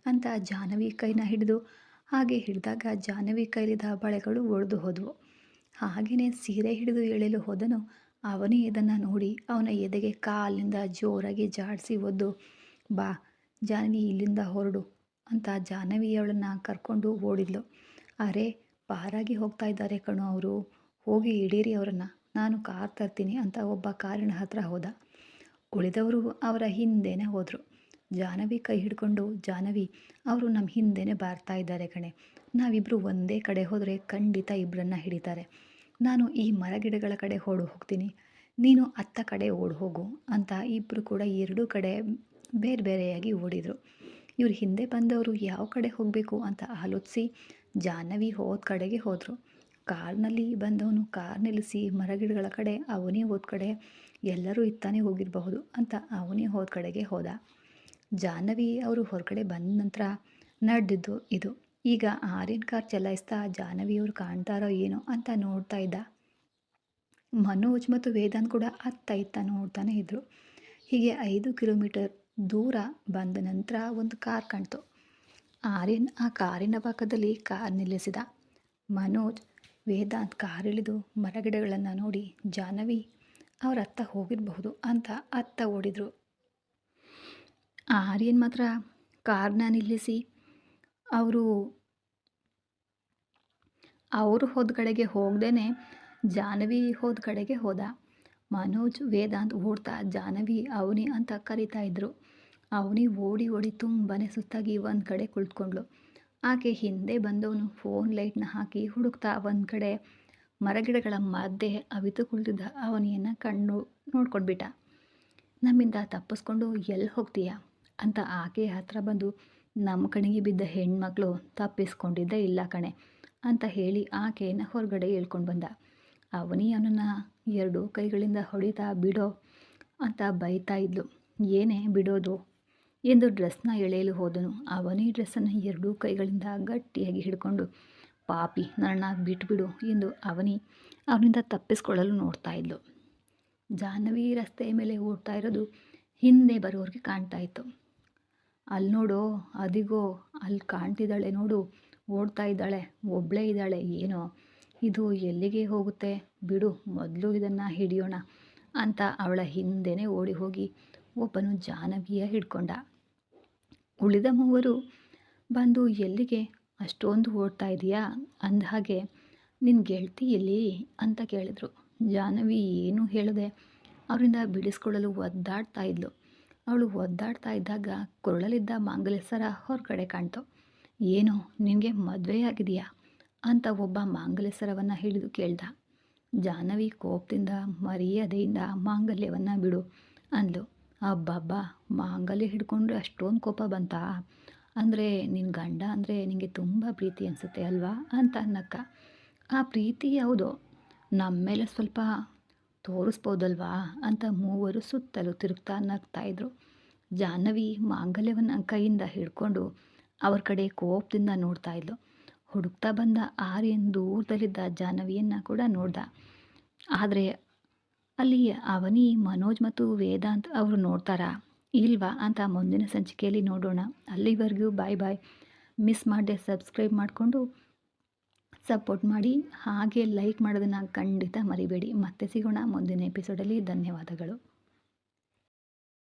ಅಂತ ಜಾಹ್ನವಿ ಕೈನ ಹಿಡಿದು, ಹಾಗೆ ಹಿಡಿದಾಗ ಜಾಹ್ನವಿ ಕೈಲಿದ್ದ ಬಳೆಗಳು ಒಡೆದು ಹೋದವು. ಹಾಗೆಯೇ ಸೀರೆ ಹಿಡಿದು ಎಳೆಯಲು ಹೋದನು. ಅವನೇ ಇದನ್ನು ನೋಡಿ, ಅವನ ಎದೆಗೆ ಕಾಲಿಂದ ಜೋರಾಗಿ ಜಾಡಿಸಿ ಒದ್ದು, ಬಾ, ಜಾಹ್ನವಿ ಇಲ್ಲಿಂದ ಹೊರಡು ಅಂತ ಜಾಹ್ನವಿಯವಳನ್ನು ಕರ್ಕೊಂಡು ಓಡಿದ್ಲು. ಅರೆ, ಪಾರಾಗಿ ಹೋಗ್ತಾ ಇದ್ದಾರೆ ಕಣು ಅವರು. ಹೋಗಿ ಇಡೀರಿ ಅವರನ್ನು. ನಾನು ಕಾರ್ ತರ್ತೀನಿ ಅಂತ ಒಬ್ಬ ಕಾರಿನ ಹತ್ರ ಹೋದ. ಉಳಿದವರು ಅವರ ಹಿಂದೆನೇ ಹೋದರು. ಜಾಹ್ನವಿ ಕೈ ಹಿಡ್ಕೊಂಡು, ಜಾಹ್ನವಿ, ಅವರು ನಮ್ಮ ಹಿಂದೆನೇ ಬಾರ್ತಾ ಇದ್ದಾರೆ ಕಣೆ. ನಾವಿಬ್ಬರು ಒಂದೇ ಕಡೆ ಹೋದರೆ ಖಂಡಿತ ಇಬ್ಬರನ್ನ ಹಿಡಿತಾರೆ. ನಾನು ಈ ಮರಗಿಡಗಳ ಕಡೆ ಓಡು ಹೋಗ್ತೀನಿ. ನೀನು ಅತ್ತ ಕಡೆ ಓಡಿ ಹೋಗು ಅಂತ ಇಬ್ಬರು ಕೂಡ ಎರಡೂ ಕಡೆ ಬೇರೆ ಬೇರೆಯಾಗಿ ಓಡಿದರು. ಇವರು ಹಿಂದೆ ಬಂದವರು ಯಾವ ಕಡೆ ಹೋಗಬೇಕು ಅಂತ ಆಲೋಚಿಸಿ ಜಾಹ್ನವಿ ಹೋದ ಕಡೆಗೆ ಹೋದರು. ಕಾರ್ನಲ್ಲಿ ಬಂದವನು ಕಾರ್ ನಿಲ್ಲಿಸಿ ಮರಗಿಡಗಳ ಕಡೆ, ಅವನೇ ಹೋದ ಕಡೆ ಎಲ್ಲರೂ ಇತ್ತಾನೆ ಹೋಗಿರಬಹುದು ಅಂತ ಅವನೇ ಹೋದ ಕಡೆಗೆ ಹೋದ. ಜಾಹ್ನವಿ ಅವರು ಹೊರಗಡೆ ಬಂದ ನಂತರ ನಡೆದಿದ್ದು ಇದು. ಈಗ ಆರ್ಯನ್ ಕಾರ್ ಚಲಾಯಿಸ್ತಾ ಜಾಹ್ನವಿಯವರು ಕಾಣ್ತಾರೋ ಏನೋ ಅಂತ ನೋಡ್ತಾ ಇದ್ದ. ಮನೋಜ್ ಮತ್ತು ವೇದಾಂತ್ ಕೂಡ ಅತ್ತ ಇತ್ತ ನೋಡ್ತಾನೆ ಇದ್ದರು ಹೀಗೆ ಐದು ಕಿಲೋಮೀಟರ್ ದೂರ ಬಂದ ನಂತರ ಒಂದು ಕಾರ್ ಕಾಣ್ತು. ಆರ್ಯನ್ ಆ ಕಾರಿನ ಪಕ್ಕದಲ್ಲಿ ಕಾರ್ ನಿಲ್ಲಿಸಿದ. ಮನೋಜ್ ವೇದಾಂತ್ ಕಾರಿಳಿದು ಮರಗಿಡಗಳನ್ನು ನೋಡಿ, ಜಾಹ್ನವಿ, ಅವರ ಅತ್ತ ಹೋಗಿರಬಹುದು ಅಂತ ಅತ್ತ ಓಡಿದರು. ಆರ್ಯನ್ ಮಾತ್ರ ಕಾರ್ನ ನಿಲ್ಲಿಸಿ, ಅವರು ಅವರು ಹೋದ ಕಡೆಗೆ ಹೋಗ್ದೇ ಜಾಹ್ನವಿ ಹೋದ ಕಡೆಗೆ ಹೋದ. ಮನೋಜ್, ವೇದಾಂತ್ ಓಡ್ತಾ ಜಾಹ್ನವಿ, ಅವನಿ ಅಂತ ಕರಿತಾ ಇದ್ರು. ಅವನಿ ಓಡಿ ಓಡಿ ತುಂಬಾ ಸುತ್ತಾಗಿ ಒಂದು ಕಡೆ ಕುಳಿತುಕೊಂಡ್ಳು. ಆಕೆ ಹಿಂದೆ ಬಂದವನು ಫೋನ್ ಲೈಟ್ನ ಹಾಕಿ ಹುಡುಕ್ತಾ ಒಂದು ಕಡೆ ಮರಗಿಡಗಳ ಮಧ್ಯೆ ಅವಿತು ಕುಳಿತಿದ್ದ ಅವನಿಯನ್ನು ಕಣ್ಣು ನೋಡ್ಕೊಂಡ್ಬಿಟ್ಟ. ನಮ್ಮಿಂದ ತಪ್ಪಿಸ್ಕೊಂಡು ಎಲ್ಲಿ ಹೋಗ್ತೀಯ? ಅಂತ ಆಕೆ ಹತ್ರ ಬಂದು ನಮ್ಮ ಕಣಿಗೆ ಬಿದ್ದ ಹೆಣ್ಮಕ್ಳು ತಪ್ಪಿಸ್ಕೊಂಡಿದ್ದೇ ಇಲ್ಲ ಕಣೆ ಅಂತ ಹೇಳಿ ಆಕೆಯನ್ನು ಹೊರಗಡೆ ಹೇಳ್ಕೊಂಡು ಬಂದ. ಅವನಿ ಅವನನ್ನು ಎರಡು ಕೈಗಳಿಂದ ಹೊಡಿತಾ ಬಿಡೋ ಅಂತ ಬೈತಾ ಇದ್ಲು. ಏನೇ ಬಿಡೋದು? ಎಂದು ಡ್ರೆಸ್ನ ಎಳೆಯಲು ಹೋದನು. ಅವನಿ ಡ್ರೆಸ್ಸನ್ನು ಎರಡೂ ಕೈಗಳಿಂದ ಗಟ್ಟಿಯಾಗಿ ಹಿಡ್ಕೊಂಡು, ಪಾಪಿ ನನ್ನ ಬಿಟ್ಬಿಡು ಎಂದು ಅವನಿ ಅವನಿಂದ ತಪ್ಪಿಸ್ಕೊಳ್ಳಲು ನೋಡ್ತಾ ಇದ್ಲು. ಜಾಹ್ನವಿ ರಸ್ತೆಯ ಮೇಲೆ ಓಡ್ತಾ ಇರೋದು ಹಿಂದೆ ಬರೋರಿಗೆ ಕಾಣ್ತಾ ಇತ್ತು. ಅಲ್ಲಿ ನೋಡು, ಅದಿಗೋ, ಅಲ್ಲಿ ಕಾಣ್ತಿದ್ದಾಳೆ ನೋಡು, ಓಡ್ತಾ ಇದ್ದಾಳೆ ಒಬ್ಬಳೇ ಇದ್ದಾಳೆ, ಏನೋ, ಇದು ಎಲ್ಲಿಗೆ ಹೋಗುತ್ತೆ, ಬಿಡು, ಮೊದಲು ಇದನ್ನು ಹಿಡಿಯೋಣ ಅಂತ ಅವಳ ಹಿಂದೆನೇ ಓಡಿ ಹೋಗಿ ಒಬ್ಬನು ಜಾನಕಿಯ ಹಿಡ್ಕೊಂಡ. ಉಳಿದ ಮೂವರು, ಬಂದು ಎಲ್ಲಿಗೆ? ಅಷ್ಟೊಂದು ಓಡ್ತಾ ಇದೆಯಾ? ಅಂದ ಹಾಗೆ ನಿನ್ನ ಗೆಳತಿ ಎಲ್ಲಿ? ಅಂತ ಕೇಳಿದರು. ಜಾಹ್ನವಿ ಏನೂ ಹೇಳಿದೆ ಅವರಿಂದ ಬಿಡಿಸ್ಕೊಳ್ಳಲು ಒದ್ದಾಡ್ತಾ ಇದ್ಲು. ಅವಳು ಒದ್ದಾಡ್ತಾ ಇದ್ದಾಗ ಕೊರಳಲಿದ್ದ ಮಾಂಗಲ್ಯಸರ ಹೊರಗಡೆ ಕಾಣ್ತು. ಏನು, ನಿನಗೆ ಮದುವೆ ಆಗಿದೆಯಾ ಅಂತ ಒಬ್ಬ ಮಾಂಗಲ್ಯಸರವನ್ನು ಹಿಡಿದು ಕೇಳ್ದ. ಜಾಹ್ನವಿ ಕೋಪದಿಂದ, ಮರ್ಯಾದೆಯಿಂದ ಮಾಂಗಲ್ಯವನ್ನು ಬಿಡು ಅಂದ್ಲು. ಅಬ್ಬಬ್ಬ, ಮಾಂಗಲ್ಯ ಹಿಡ್ಕೊಂಡ್ರೆ ಅಷ್ಟೊಂದು ಕೋಪ ಬಂತಾ? ಅಂದರೆ ನಿನ್ನ ಗಂಡ ಅಂದರೆ ನಿನಗೆ ತುಂಬ ಪ್ರೀತಿ ಅನಿಸುತ್ತೆ ಅಲ್ವಾ? ಅಂತ ಅನ್ನಕ್ಕ. ಆ ಪ್ರೀತಿ ಯಾವುದು? ನಮ್ಮ ಮೇಲೆ ಸ್ವಲ್ಪ ತೋರಿಸ್ಬೋದಲ್ವಾ? ಅಂತ ಮೂವರು ಸುತ್ತಲೂ ತಿರುಗ್ತಾ ನಗ್ತಾ ಇದ್ರು. ಜಾಹ್ನವಿ ಮಾಂಗಲ್ಯವನ್ನು ಕೈಯಿಂದ ಹಿಡ್ಕೊಂಡು ಅವ್ರ ಕಡೆ ಕೋಪದಿಂದ ನೋಡ್ತಾ ಇದ್ಲು. ಹುಡುಕ್ತಾ ಬಂದ ಆರ್ಯನ್ ದೂರದಲ್ಲಿದ್ದ ಜಾಹ್ನವಿಯನ್ನು ಕೂಡ ನೋಡ್ದ. ಆದರೆ ಅಲ್ಲಿ ಅವನಿ, ಮನೋಜ್ ಮತ್ತು ವೇದಾಂತ್ ಅವರು ನೋಡ್ತಾರಾ? ಇಲ್ವಾ ಅಂತ ಮುಂದಿನ ಸಂಚಿಕೆಯಲ್ಲಿ ನೋಡೋಣ. ಅಲ್ಲಿವರೆಗೂ ಬಾಯ್ ಬಾಯ್ ಮಿಸ್ ಮಾಡದೆ ಸಬ್ಸ್ಕ್ರೈಬ್ ಮಾಡಿಕೊಂಡು ಸಪೋರ್ಟ್ ಮಾಡಿ. ಹಾಗೆ ಲೈಕ್ ಮಾಡೋದನ್ನು ಖಂಡಿತ ಮರಿಬೇಡಿ. ಮತ್ತೆ ಸಿಗೋಣ ಮುಂದಿನ ಎಪಿಸೋಡಲ್ಲಿ ಧನ್ಯವಾದಗಳು.